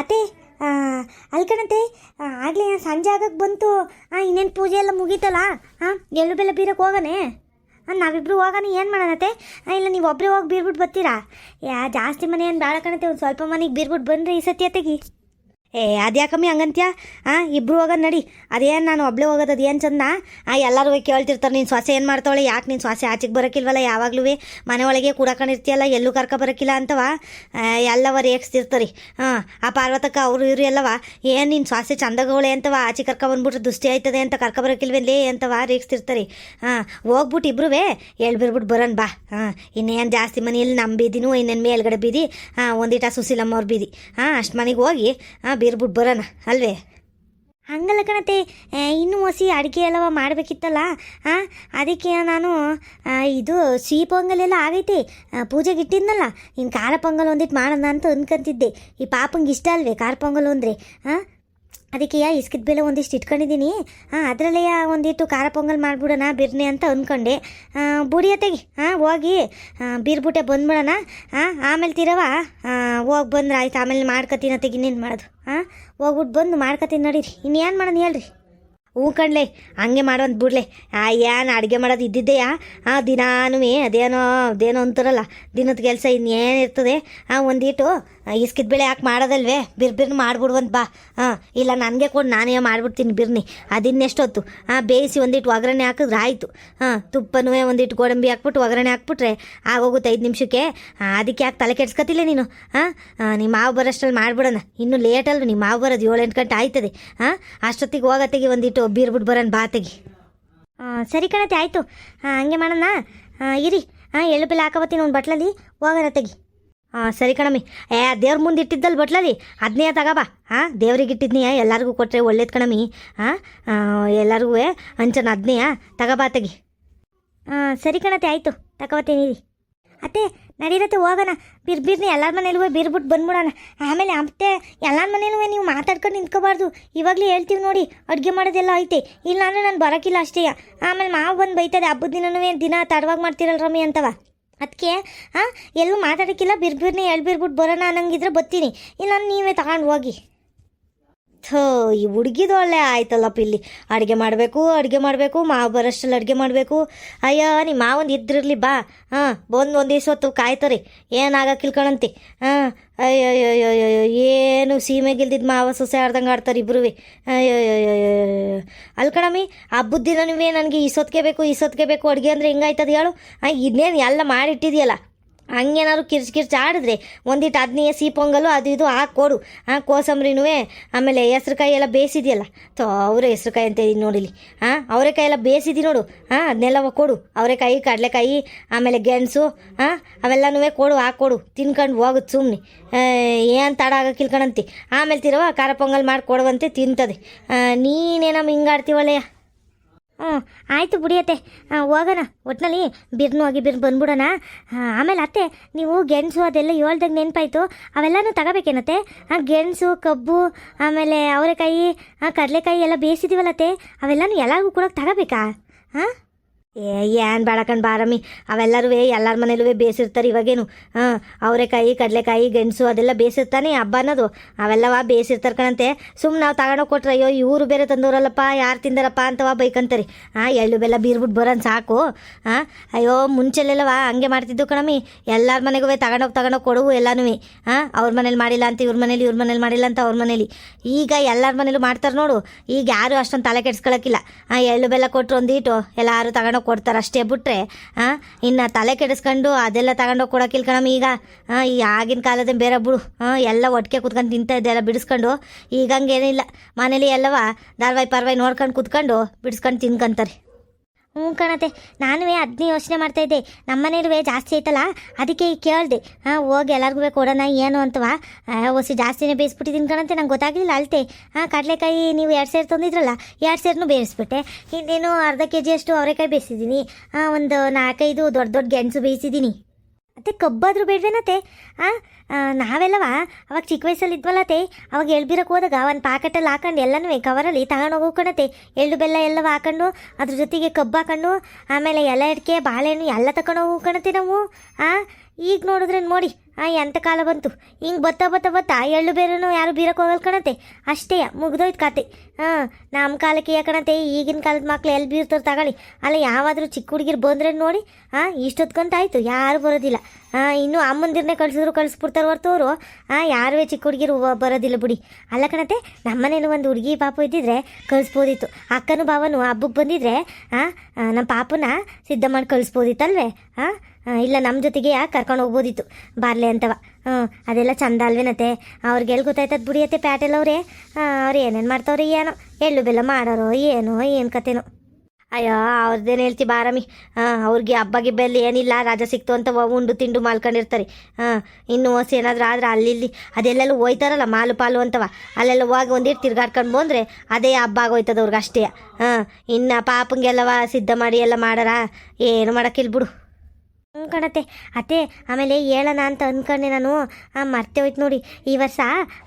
ಅತ್ತೆ ಕಣತೆ ಆಗಲೇ ಸಂಜೆ ಆಗಕ್ಕೆ ಬಂತು. ಹಾಂ ಇನ್ನೇನು ಪೂಜೆ ಎಲ್ಲ ಮುಗೀತಲ್ಲ? ಹಾಂ ಎಳ್ಳು ಬೆಲ್ಲ ಬೀರಕ್ಕೆ ಹೋಗನೆ? ಹಾಂ ನಾವಿಬ್ಬರು ಹೋಗೋಣ, ಏನು ಮಾಡೋಣತ್ತೆ ಇಲ್ಲ, ನೀವು ಒಬ್ಬರೇ ಹೋಗಿ ಬೀರ್ಬಿಟ್ಟು ಬರ್ತೀರಾ? ಯಾ, ಜಾಸ್ತಿ ಮನೆ ಏನು ಬೇಡ ಕಣತೆ ಒಂದು ಸ್ವಲ್ಪ ಮನೆಗೆ ಬೀರ್ಬಿಟ್ಟು ಬಂದ್ರಿ ಈ ಸತಿ ಅತ್ತೆಗಿ. ಏ, ಅದ್ಯಾಕಮ್ಮಿ ಹಂಗಂತ್ಯ? ಹಾಂ ಇಬ್ಬರು ಹೋಗೋದು ನಡಿ. ಅದೇನು ನಾನು ಒಬ್ಳೆ ಹೋಗೋದು ಅದೇನು ಚಂದ? ಆ, ಎಲ್ಲರೂ ಹೋಗಿ ಕೇಳ್ತಿರ್ತಾರೆ, ನೀನು ಸೊಸೆ ಏನು ಮಾಡ್ತಾವಳೆ? ಯಾಕೆ ನೀನು ಸೊಸೆ ಆಚೆಗೆ ಬರೋಕ್ಕಿಲ್ವಲ್ಲ ಯಾವಾಗಲೂ ಮನೆ ಒಳಗೆ ಕೂಡಕೊಂಡಿರ್ತೀಯಲ್ಲ ಎಲ್ಲೂ ಕರ್ಕ ಬರೋಕ್ಕಿಲ್ಲ ಅಂತವ? ಎಲ್ಲವ ರೇಗಿಸ್ತಿರ್ತಾರೆ. ಹಾಂ ಆ ಪಾರ್ವತಕ್ಕ, ಅವರು ಇವರು ಎಲ್ಲವ, ಏನು ನೀನು ಸೊಸೆ ಚಂದಗೋಳೆ ಅಂತವ? ಆಚೆ ಕರ್ಕ ಬಂದ್ಬಿಟ್ರೆ ದುಷ್ಟಿ ಆಯ್ತದೆ ಅಂತ ಕರ್ಕ ಬರೋಕ್ಕಿಲ್ವೇಲೇ ಅಂತವ ರೇಗಿಸ್ತಿರ್ತಾರೆ. ಹಾಂ ಹೋಗ್ಬಿಟ್ಟು ಇಬ್ರುವೇ ಹೇಳ್ಬಿಡ್ಬಿಟ್ಟು ಬರೋಣ ಬಾ. ಹಾಂ ಇನ್ನೇನು ಜಾಸ್ತಿ ಮನೆಯಲ್ಲಿ ನಮ್ಮ ಬೀದಿನೂ ಇನ್ನೇನು ಮೇಲ್ಗಡೆ ಬೀದಿ? ಹಾಂ ಒಂದಿಟ ಸುಶೀಲಮ್ಮ ಅವ್ರ ಬೀದಿ. ಹಾಂ ಅಷ್ಟು ಮನೆಗೆ ಹೋಗಿ ಹಾಂ ಬೀರ್ಬಿಟ್ಟು ಬರೋಣ, ಅಲ್ವೇ? ಹಂಗಲ್ಲ ಕಣತೆ ಇನ್ನೂ ಹೊಸಿ ಅಡುಗೆ ಎಲ್ಲವ ಮಾಡಬೇಕಿತ್ತಲ್ಲ ಹಾಂ ಅದಕ್ಕೆ ನಾನು ಇದು ಸಿಹಿ ಪೊಂಗಲ್ ಎಲ್ಲ ಆಗೈತೆ ಪೂಜೆಗೆ ಇಟ್ಟಿದ್ನಲ್ಲ ಇನ್ನು ಖಾರ ಪೊಂಗಲ್ ಒಂದಿಟ್ಟು ಮಾಡೋಣ ಅಂತ ಅನ್ಕೊಂತಿದ್ದೆ. ಈ ಪಾಪಂಗೆ ಇಷ್ಟ ಅಲ್ವೇ, ಖಾರ ಪೊಂಗಲ್ ಅಂದರೆ ಹಾಂ ಅದಕ್ಕೆ ಯಾ ಇಸ್ಕಿದ ಬೇಳೆ ಒಂದಿಷ್ಟು ಇಟ್ಕೊಂಡಿದ್ದೀನಿ. ಹಾಂ, ಅದರಲ್ಲೇ ಒಂದಿಟ್ಟು ಖಾರ ಪೊಂಗಲ್ ಮಾಡಿಬಿಡೋಣ ಬಿರ್ನಿ ಅಂತ ಅಂದ್ಕೊಂಡೆ ಬುಡಿಯ ತೆಗಿ ಹಾಂ ಹೋಗಿ ಬೀರ್ಬುಟ್ಟೆ ಬಂದ್ಬಿಡೋಣ. ಹಾಂ ಆಮೇಲೆ ತಿರವ ಹೋಗಿ ಬಂದ್ರೆ ಆಯ್ತು, ಆಮೇಲೆ ಮಾಡ್ಕೊತೀನಿ ತೆಗಿ ಇನ್ನೇನು ಮಾಡೋದು. ಹಾಂ ಹೋಗ್ಬಿಟ್ಟು ಬಂದು ಮಾಡ್ಕೊತೀನಿ ನಡೀರಿ. ಇನ್ನೇನು ಮಾಡೋಣ ಹೇಳ್ರಿ? ಹ್ಞೂ ಕಣ್ಲೆ, ಹಂಗೆ ಮಾಡೋದು ಬಿಡ್ಲೆ. ಆ, ಏನು ಅಡುಗೆ ಮಾಡೋದು ಇದ್ದಿದ್ದೆಯಾ ಆ ದಿನಾನು ಅದೇನೋ ಅದೇನೋ ಅಂತಾರಲ್ಲ, ದಿನದ ಕೆಲಸ ಇನ್ನೇನು ಇರ್ತದೆ? ಆ, ಒಂದಿಟ್ಟು ಇಸ್ಕಿದ ಬೆಳೆ ಯಾಕೆ ಮಾಡೋದಲ್ವೇ? ಬಿರ್ ಮಾಡಿಬಿಡು ಅಂತ ಬಾ. ಹಾಂ ಇಲ್ಲ, ನನಗೆ ಕೊಡು, ನಾನೇ ಮಾಡ್ಬಿಡ್ತೀನಿ ಬಿರ್ನಿ. ಅದಿನ್ನೆಷ್ಟೊತ್ತು? ಹಾಂ ಬೇಯಿಸಿ ಒಂದಿಟ್ಟು ಒಗ್ಗರಣೆ ಹಾಕಿದ್ರೆ ಆಯಿತು. ಹಾಂ ತುಪ್ಪನೂ ಒಂದಿಟ್ಟು ಗೋಡಂಬಿ ಹಾಕ್ಬಿಟ್ಟು ಒಗ್ಗರಣೆ ಹಾಕ್ಬಿಟ್ರೆ ಆಗೋಗುತ್ತೆ ಐದು ನಿಮಿಷಕ್ಕೆ. ಅದಕ್ಕೆ ಯಾಕೆ ತಲೆ ಕೆಡ್ಸ್ಕೊತಿಲ್ಲ ನೀನು? ಹಾಂ ನಿಮ್ಮ ಮಾವು ಬರೋಷ್ಟ್ರಲ್ಲಿ ಮಾಡ್ಬಿಡೋಣ. ಇನ್ನೂ ಲೇಟ್ ಅಲ್ವ ನಿಮ್ಮ ಮಾವು ಬರೋದು ಏಳು ಎಂಟು ಗಂಟೆ ಆಯ್ತದೆ. ಹಾಂ ಅಷ್ಟೊತ್ತಿಗೆ ಹೋಗತ್ತೆಗೆ ಒಂದಿಟ್ಟು ಬೀರ್ಬಿಟ್ಟು ಬರೋಣ ಬಾತೆಗೆ ಸರಿ ಕಣತೆ, ಆಯಿತು. ಹಾಂ ಹಂಗೆ ಮಾಡೋಣ. ಇರಿ. ಹಾಂ ಎಳ್ಳು ಬೆಲ್ಲ ಹಾಕವತ್ತೀನಿ ಒಂದು ಬಟ್ಲಲ್ಲಿ. ಹೋಗೋಣ ತೆಗಿ. ಹಾಂ ಸರಿ ಕಣಮ್ಮಿ. ಏ, ದೇವ್ರ ಮುಂದೆ ಇಟ್ಟಿದ್ದಲ್ಲ ಬಟ್ಲಲ್ಲಿ? ಅದನ್ನೇ ತಗೋಬಾ ಹಾಂ ದೇವ್ರಿಗೆ ಇಟ್ಟಿದ್ನಿ ಎಲ್ಲರಿಗೂ ಕೊಟ್ಟರೆ ಒಳ್ಳೇದು ಕಣಮ್ಮಿ. ಹಾಂ ಎಲ್ಲರಿಗೂ ಹಂಚನ ಅದನ್ನೇ ತಗೋಬಾ ತೆಗಿ ಹಾಂ ಸರಿ ಕಣತೆ ಆಯಿತು. ತಗೋತೀನಿ ಅತ್ತೆ, ನಡೀರತ್ತೆ, ಹೋಗೋಣ. ಬಿರ್ ಬಿರ್ನಿ ಎಲ್ಲರ ಮನೇಲೂ ಬಿರ್ಬಿಟ್ಟು ಬಂದ್ಬಿಡೋಣ. ಆಮೇಲೆ ಅತ್ತೆ, ಎಲ್ಲರ ಮನೇಲೂ ನೀವು ಮಾತಾಡ್ಕೊಂಡು ನಿಂತ್ಕೋಬಾರ್ದು. ಇವಾಗಲೇ ಹೇಳ್ತೀವಿ ನೋಡಿ, ಅಡುಗೆ ಮಾಡೋದೆಲ್ಲ ಐತೆ. ಇಲ್ಲ ಅಂದರೆ ನಾನು ಬರೋಕ್ಕಿಲ್ಲ ಅಷ್ಟೇ. ಆಮೇಲೆ ಮಾವು ಬಂದು ಬೈತದೆ, ಹಬ್ಬದ ದಿನನೂ ದಿನ ತಡವಾಗಿ ಮಾಡ್ತೀರಲ್ಲ ರಮಿ ಅಂತವ. ಅದಕ್ಕೆ ಹಾಂ ಎಲ್ಲೂ ಮಾತಾಡೋಕ್ಕಿಲ್ಲ, ಬಿರ್ಬಿರ್ನೆ ಎಳ್ಬಿರ್ಬಿಟ್ಟು ಬರೋಣ ಅನ್ನಂಗಿದ್ರೆ ಬರ್ತೀನಿ ಇಲ್ಲ ನೀವೇ ತಗೊಂಡು ಹೋಗಿ. ಥೋ, ಈ ಹುಡುಗಿದು ಒಳ್ಳೆ ಆಯ್ತಲ್ಲಪ್ಪ ಇಲ್ಲಿ ಅಡುಗೆ ಮಾಡಬೇಕು ಅಡುಗೆ ಮಾಡಬೇಕು, ಮಾವು ಬರೋಷ್ಟಲ್ಲಿ ಅಡುಗೆ ಮಾಡಬೇಕು. ಅಯ್ಯೋ ನಿಮ್ಮ ಮಾವೊಂದು ಇದ್ದಿರಲಿ ಬಾ. ಹಾಂ, ಬಂದು ಒಂದು ದಿವಸ ಹೊತ್ತು ಕಾಯ್ತಾರೆ. ಏನಾಗಕ್ಕಿಲ್ಲ ಕಣಂತೆ ಹಾಂ ಅಯ್ಯೋ ಏನು ಸೀಮೆಗಿಲ್ದಿದ್ದು ಮಾವ ಸೊಸೆ ಆಡ್ದಂಗೆ ಆಡ್ತಾರೆ ಇಬ್ರು ಅಯ್ಯೋ ಅಯ್ಯೋ ಅಯ್ಯೋ ಅಲ್ಲಿ ಕಣಮ್ಮಿ ಹಬ್ಬದ ದಿನ ನೀವೇ ನನಗೆ ಇಸೊತ್ತಿಗೆ ಬೇಕು ಇಸೊತ್ತಿಗೆ ಬೇಕು ಅಡುಗೆ ಅಂದರೆ ಹೆಂಗಾಯ್ತದ ಹೇಳು ಇದನ್ನೇನು ಎಲ್ಲ ಮಾಡಿಟ್ಟಿದೆಯಲ್ಲ ಹಂಗೇನಾದ್ರು ಕಿರ್ಚ್ ಕಿರ್ಚ್ ಆಡಿದ್ರೆ ಒಂದಿಟ್ಟು ಅದನ್ನೇ ಸಿಹಿ ಪೊಂಗಲು ಅದು ಇದು ಹಾಕ್ಕೊಡು ಹಾಂ ಕೋಸಂಬರಿನೂ ಆಮೇಲೆ ಹೆಸ್ರುಕಾಯಿ ಎಲ್ಲ ಬೇಯಿಸಿದೆಯಲ್ಲ? ತೋ ಅವರೇ ಹೆಸ್ರುಕಾಯಿ ಅಂತ ನೋಡಿಲಿ ಹಾಂ ಅವರೆಕಾಯಿ ಎಲ್ಲ ಬೇಯಿಸಿದಿ ನೋಡು. ಹಾಂ ಅದನ್ನೆಲ್ಲ ಕೊಡು. ಅವರೆಕಾಯಿ, ಕಡಲೆಕಾಯಿ, ಆಮೇಲೆ ಗೆಣಸು ಹಾಂ ಅವೆಲ್ಲನೂ ಕೊಡು ಹಾಕ್ಕೊಡು ತಿನ್ಕೊಂಡು ಹೋಗುತ್ತೆ ಸುಮ್ಮನೆ ಏನು ತಡ ಆಗ ಕಿಲ್ಕೊಂಡಂತಿ ಆಮೇಲೆ ತಿರುವ, ಖಾರ ಪೊಂಗಲ್ ಮಾಡಿ ಕೊಡುವಂತೆ ತಿಂತದೆ ನೀನೇನಮ್ಮ ಹಿಂಗಾಡ್ತೀವಳೆಯ ಹ್ಞೂ, ಆಯಿತು ಬಿಡಿಯತ್ತೆ ಹೋಗೋಣ. ಒಟ್ಟಿನಲ್ಲಿ ಬಿರ್ನು ಹೋಗಿ ಬಿರ್ನು ಬಂದ್ಬಿಡೋಣ. ಆಮೇಲೆ ಅತ್ತೆ, ನೀವು ಗೆಣಸು ಅದೆಲ್ಲ ಹೇಳ್ದಾಗ ನೆನಪಾಯಿತು. ಅವೆಲ್ಲನೂ ತಗೋಬೇಕೇನತ್ತೆ? ಗೆಣಸು, ಕಬ್ಬು, ಆಮೇಲೆ ಅವರೆಕಾಯಿ ಕಡಲೆಕಾಯಿ ಎಲ್ಲ ಬೇಯಿಸಿದೀವಲ್ಲತ್ತೆ. ಅವೆಲ್ಲನೂ ಎಲ್ಲರಿಗೂ ಕೂಡ ತಗೋಬೇಕಾ? ಹಾಂ ಏ ಏನು ಬೇಡಕಂಡು ಬಾರಮ್ಮಿ. ಅವೆಲ್ಲರೂ ಎಲ್ಲರ ಮನೇಲೂ ಬೇಯಿಸಿರ್ತಾರೆ ಇವಾಗೇನು. ಹಾಂ, ಅವರೆಕಾಯಿ, ಕಡಲೆಕಾಯಿ, ಗೆಣಸು ಅದೆಲ್ಲ ಬೇಯಿಸಿರ್ತಾನೆ ಹಬ್ಬ ಅನ್ನೋದು. ಅವೆಲ್ಲವ ಬೇಯಿಸಿರ್ತಾರೆ ಕಣಂತೆ. ಸುಮ್ಮನೆ ನಾವು ತಗೊಂಡೋಗಿ ಕೊಟ್ರೆ, ಅಯ್ಯೋ, ಇವರು ಬೇರೆ ತಂದವರಲ್ಲಪ್ಪ, ಯಾರು ತಿಂದಾರಪ್ಪ ಅಂತವ ಬೈಕಂತಾರೆ. ಹಾಂ, ಎಳ್ಳು ಬೆಲ್ಲ ಬೀರ್ಬಿಟ್ಟು ಬರೋನ್ ಸಾಕು. ಹಾಂ, ಅಯ್ಯೋ ಮುಂಚೆಲೆಲ್ಲವ ಹಂಗೆ ಮಾಡ್ತಿದ್ದು ಕಣಮ್ಮಿ. ಎಲ್ಲರ ಮನೆಗೂ ತಗೊಂಡೋಗಿ ತಗೊಂಡೋಗಿ ಕೊಡುವು ಎಲ್ಲನೂ ಹಾಂ, ಅವ್ರ ಮನೇಲಿ ಮಾಡಿಲ್ಲ ಅಂತ ಇವ್ರ ಮನೇಲಿ ಇವ್ರ ಮನೇಲಿ ಮಾಡಿಲ್ಲ ಅಂತ ಅವ್ರ ಮನೇಲಿ. ಈಗ ಎಲ್ಲರ ಮನೇಲೂ ಮಾಡ್ತಾರೆ ನೋಡು. ಈಗ ಯಾರು ಅಷ್ಟೊಂದು ತಲೆ ಕೆಡ್ಸ್ಕೊಳಕ್ಕಿಲ್ಲ. ಹಾಂ, ಎಳ್ಳು ಬೆಲ್ಲ ಕೊಟ್ಟರು ಒಂದೀಟು ಎಲ್ಲರೂ ತಗೊಂಡೋಗಿ ಕೊಡ್ತಾರೆ ಅಷ್ಟೇ ಬಿಟ್ರೆ ಹಾಂ ಇನ್ನು ತಲೆ ಕೆಡಿಸ್ಕೊಂಡು ಅದೆಲ್ಲ ತಗೊಂಡೋಗಿ ಕೊಡೋಕ್ಕಿಲ್ಲ ಕಣಮ್ಮ ಈಗ ಈ ಆಗಿನ ಕಾಲದ ಬೇರೆ ಬಿಡು. ಹಾಂ ಎಲ್ಲ ಒಟ್ಟಿಗೆ ಕುತ್ಕೊಂಡು ತಿಂತಾ ಇದ್ದೆಲ್ಲ ಬಿಡಿಸ್ಕೊಂಡು. ಈಗ ಹಂಗೇನಿಲ್ಲ. ಮನೇಲಿ ಎಲ್ಲವ ದಾರ್ವಾಯಿ ಪಾರ್ವಾಯಿ ನೋಡ್ಕೊಂಡು ಕುತ್ಕೊಂಡು ಬಿಡಿಸ್ಕೊಂಡು ತಿನ್ಕೊಂತಾರೆ. ಹ್ಞೂ ಕಣತೆ ನಾನು ಅದನ್ನೇ ಯೋಚನೆ ಮಾಡ್ತಾ ಇದ್ದೆ. ನಮ್ಮ ಮನೇಲೂ ಜಾಸ್ತಿ ಐತಲ್ಲ, ಅದಕ್ಕೆ ಕೇಳಿದೆ. ಹಾಂ, ಹೋಗಿ ಎಲ್ಲರಿಗೂ ಕೊಡೋಣ, ಏನು ಅಂತವಾ? ಒಸಿ ಜಾಸ್ತಿನೇ ಬೇಯಿಸ್ಬಿಟ್ಟಿದ್ದೀನಿ ಕಣಂತೆ, ನಂಗೆ ಗೊತ್ತಾಗಲಿಲ್ಲ ಅಲ್ತೆ ಹಾಂ, ಕಡಲೆಕಾಯಿ ನೀವು ಎರಡು ಸೇರು ತಂದಿದ್ರಲ್ಲ, ಎರಡು ಸೇರನ್ನು ಬೇಯಿಸ್ಬಿಟ್ಟೆ. ಇನ್ನೇನು ಅರ್ಧ ಕೆ ಜಿಯಷ್ಟು ಅವರೆಕಾಯಿ ಬೇಯಿಸಿದ್ದೀನಿ ಹಾಂ ಒಂದು ನಾಲ್ಕೈದು ದೊಡ್ಡ ದೊಡ್ಡ ಗೆಣಸು ಬೇಯಿಸಿದ್ದೀನಿ ಮತ್ತೆ ಕಬ್ಬಾದರೂ ಬೇಡವೇನತ್ತೆ? ಹಾಂ ನಾವೆಲ್ಲವ? ಅವಾಗ ಚಿಕ್ಕ ವಯಸ್ಸಲ್ಲಿ ಇದ್ವಲ್ಲತೆ ಅವಾಗ ಎಳ್ಬಿರಕ್ಕೆ ಹೋದಾಗ ಒಂದು ಪ್ಯಾಕೆಟಲ್ಲಿ ಹಾಕೊಂಡು ಎಲ್ಲನೂ ಕವರಲ್ಲಿ ತಗೊಂಡು ಹೋಗ್ಕೊಳತ್ತೆ ಎಳ್ಳು ಬೆಲ್ಲ ಎಲ್ಲ ಹಾಕೊಂಡು, ಅದ್ರ ಜೊತೆಗೆ ಕಬ್ಬು ಹಾಕೊಂಡು, ಆಮೇಲೆ ಎಲ್ಲ ಅಡಿಕೆ, ಬಾಳೆಹಣ್ಣು ಎಲ್ಲ ತಗೊಂಡೋಗು ಹೋಗ್ಕೊಳತ್ತೆ ನಾವು. ಆ, ಈಗ ನೋಡಿದ್ರೆ ನೋಡಿ, ಆ ಎಂಥ ಕಾಲ ಬಂತು. ಹಿಂಗೆ ಬತ್ತಾ ಬತ್ತಾ ಬತ್ತಾ ಎಳ್ಳು ಬೇರೆನೂ ಯಾರು ಬೀರಕ್ಕೆ ಹೋಗಲ್ ಕಣತೆ. ಅಷ್ಟೇ, ಮುಗ್ದೋಯ್ತು ಕತೆ. ಹಾಂ ನಮ್ಮ ಕಾಲಕ್ಕೆ ಯಾಕಣತೆ ಈಗಿನ ಕಾಲದ ಮಕ್ಳು ಎಲ್ಲಿ ಬೀರ್ತಾರೆ ತಗೊಳ್ಳಿ. ಅಲ್ಲ, ಯಾವಾದರೂ ಚಿಕ್ಕ ಹುಡುಗಿರು ಬಂದ್ರೆ ನೋಡಿ? ಹಾಂ ಇಷ್ಟೊತ್ಕೊಂತ ಆಯಿತು ಯಾರು ಬರೋದಿಲ್ಲ. ಹಾಂ ಇನ್ನೂ ಅಮ್ಮಂದಿರನ್ನೇ ಕಳ್ಸಿದ್ರು, ಕಳಿಸ್ಬಿಡ್ತಾರೆ. ಹೊರ್ತವ್ರು ಯಾರು ಯಾರುವೇ ಚಿಕ್ಕ ಹುಡುಗಿರು ಬರೋದಿಲ್ಲ ಬಿಡಿ. ಅಲ್ಲ ಕಣತೆ ನಮ್ಮನೇಲಿ ಒಂದು ಹುಡುಗಿ ಪಾಪು ಇದ್ದಿದ್ರೆ ಕಳಿಸ್ಬೋದಿತ್ತು. ಅಕ್ಕನು ಭಾವನು ಹಬ್ಬಕ್ಕೆ ಬಂದಿದ್ರೆ ನಮ್ಮ ಪಾಪನ ಸಿದ್ಧ ಮಾಡಿ ಕಳಿಸ್ಬೋದಿತ್ತಲ್ವೇ? ಹಾಂ ಇಲ್ಲ ನಮ್ಮ ಜೊತೆಗೆ ಯಾಕೆ ಕರ್ಕೊಂಡು ಹೋಗ್ಬೋದಿತ್ತು? ಬಾರ್ಲೆ ಅಂತವ. ಹ್ಞೂ ಅದೆಲ್ಲ ಚಂದ ಅಲ್ವೇನತೆ ಅವ್ರಿಗೆ ಎಲ್ಲಿ ಗೊತ್ತಾಯ್ತದ ಬಿಡಿಯತ್ತೆ ಪ್ಯಾಟೆಲ್ ಅವರೇ? ಅವ್ರು ಏನೇನು ಮಾಡ್ತಾವ್ರಿ ಏನೋ? ಎಳ್ಳು ಬೆಲ್ಲ ಮಾಡೋರೋ, ಏನೋ, ಏನು ಕತೆನೋ? ಅಯ್ಯೋ ಅವ್ರದ್ದೇನು ಹೇಳ್ತಿ ಬಾರಮಿ? ಹಾಂ ಅವ್ರಿಗೆ ಹಬ್ಬ ಗಿಬ್ಬಲ್ಲಿ ಏನಿಲ್ಲ, ರಾಜ ಸಿಕ್ತು ಅಂತ ಉಂಡು ತಿಂಡು ಮಾಲ್ಕೊಂಡಿರ್ತಾರೆ. ಹಾಂ ಇನ್ನು ಹೊಸ ಏನಾದರೂ ಆದ್ರೆ ಅಲ್ಲಿ ಇಲ್ಲಿ ಅದೆಲ್ಲೆಲ್ಲ ಹೋಯ್ತಾರಲ್ಲ, ಮಾಲು ಪಾಲು ಅಂತವ. ಅಲ್ಲೆಲ್ಲ ಹೋಗಿ ಒಂದಿಟ್ಟು ತಿರ್ಗಾಡ್ಕೊಂಡು ಬಂದರೆ ಅದೇ ಹಬ್ಬ ಆಗೋಯ್ತದ ಅವ್ರಿಗೆ ಅಷ್ಟೇ ಹಾಂ ಇನ್ನು ಪಾಪಂಗೆಲ್ಲವ ಸಿದ್ಧ ಮಾಡಿ ಎಲ್ಲ ಮಾಡಾರ? ಏನು ಮಾಡೋಕ್ಕಿಲ್ಲ ಬಿಡು. ಹ್ಞೂ ಅತ್ತೆ, ಆಮೇಲೆ ಹೇಳೋಣ ಅಂತ ಅಂದ್ಕೊಂಡೆ ನಾನು. ಮರ್ತೆ ಹೋಯ್ತು ನೋಡಿ. ಈ ವರ್ಷ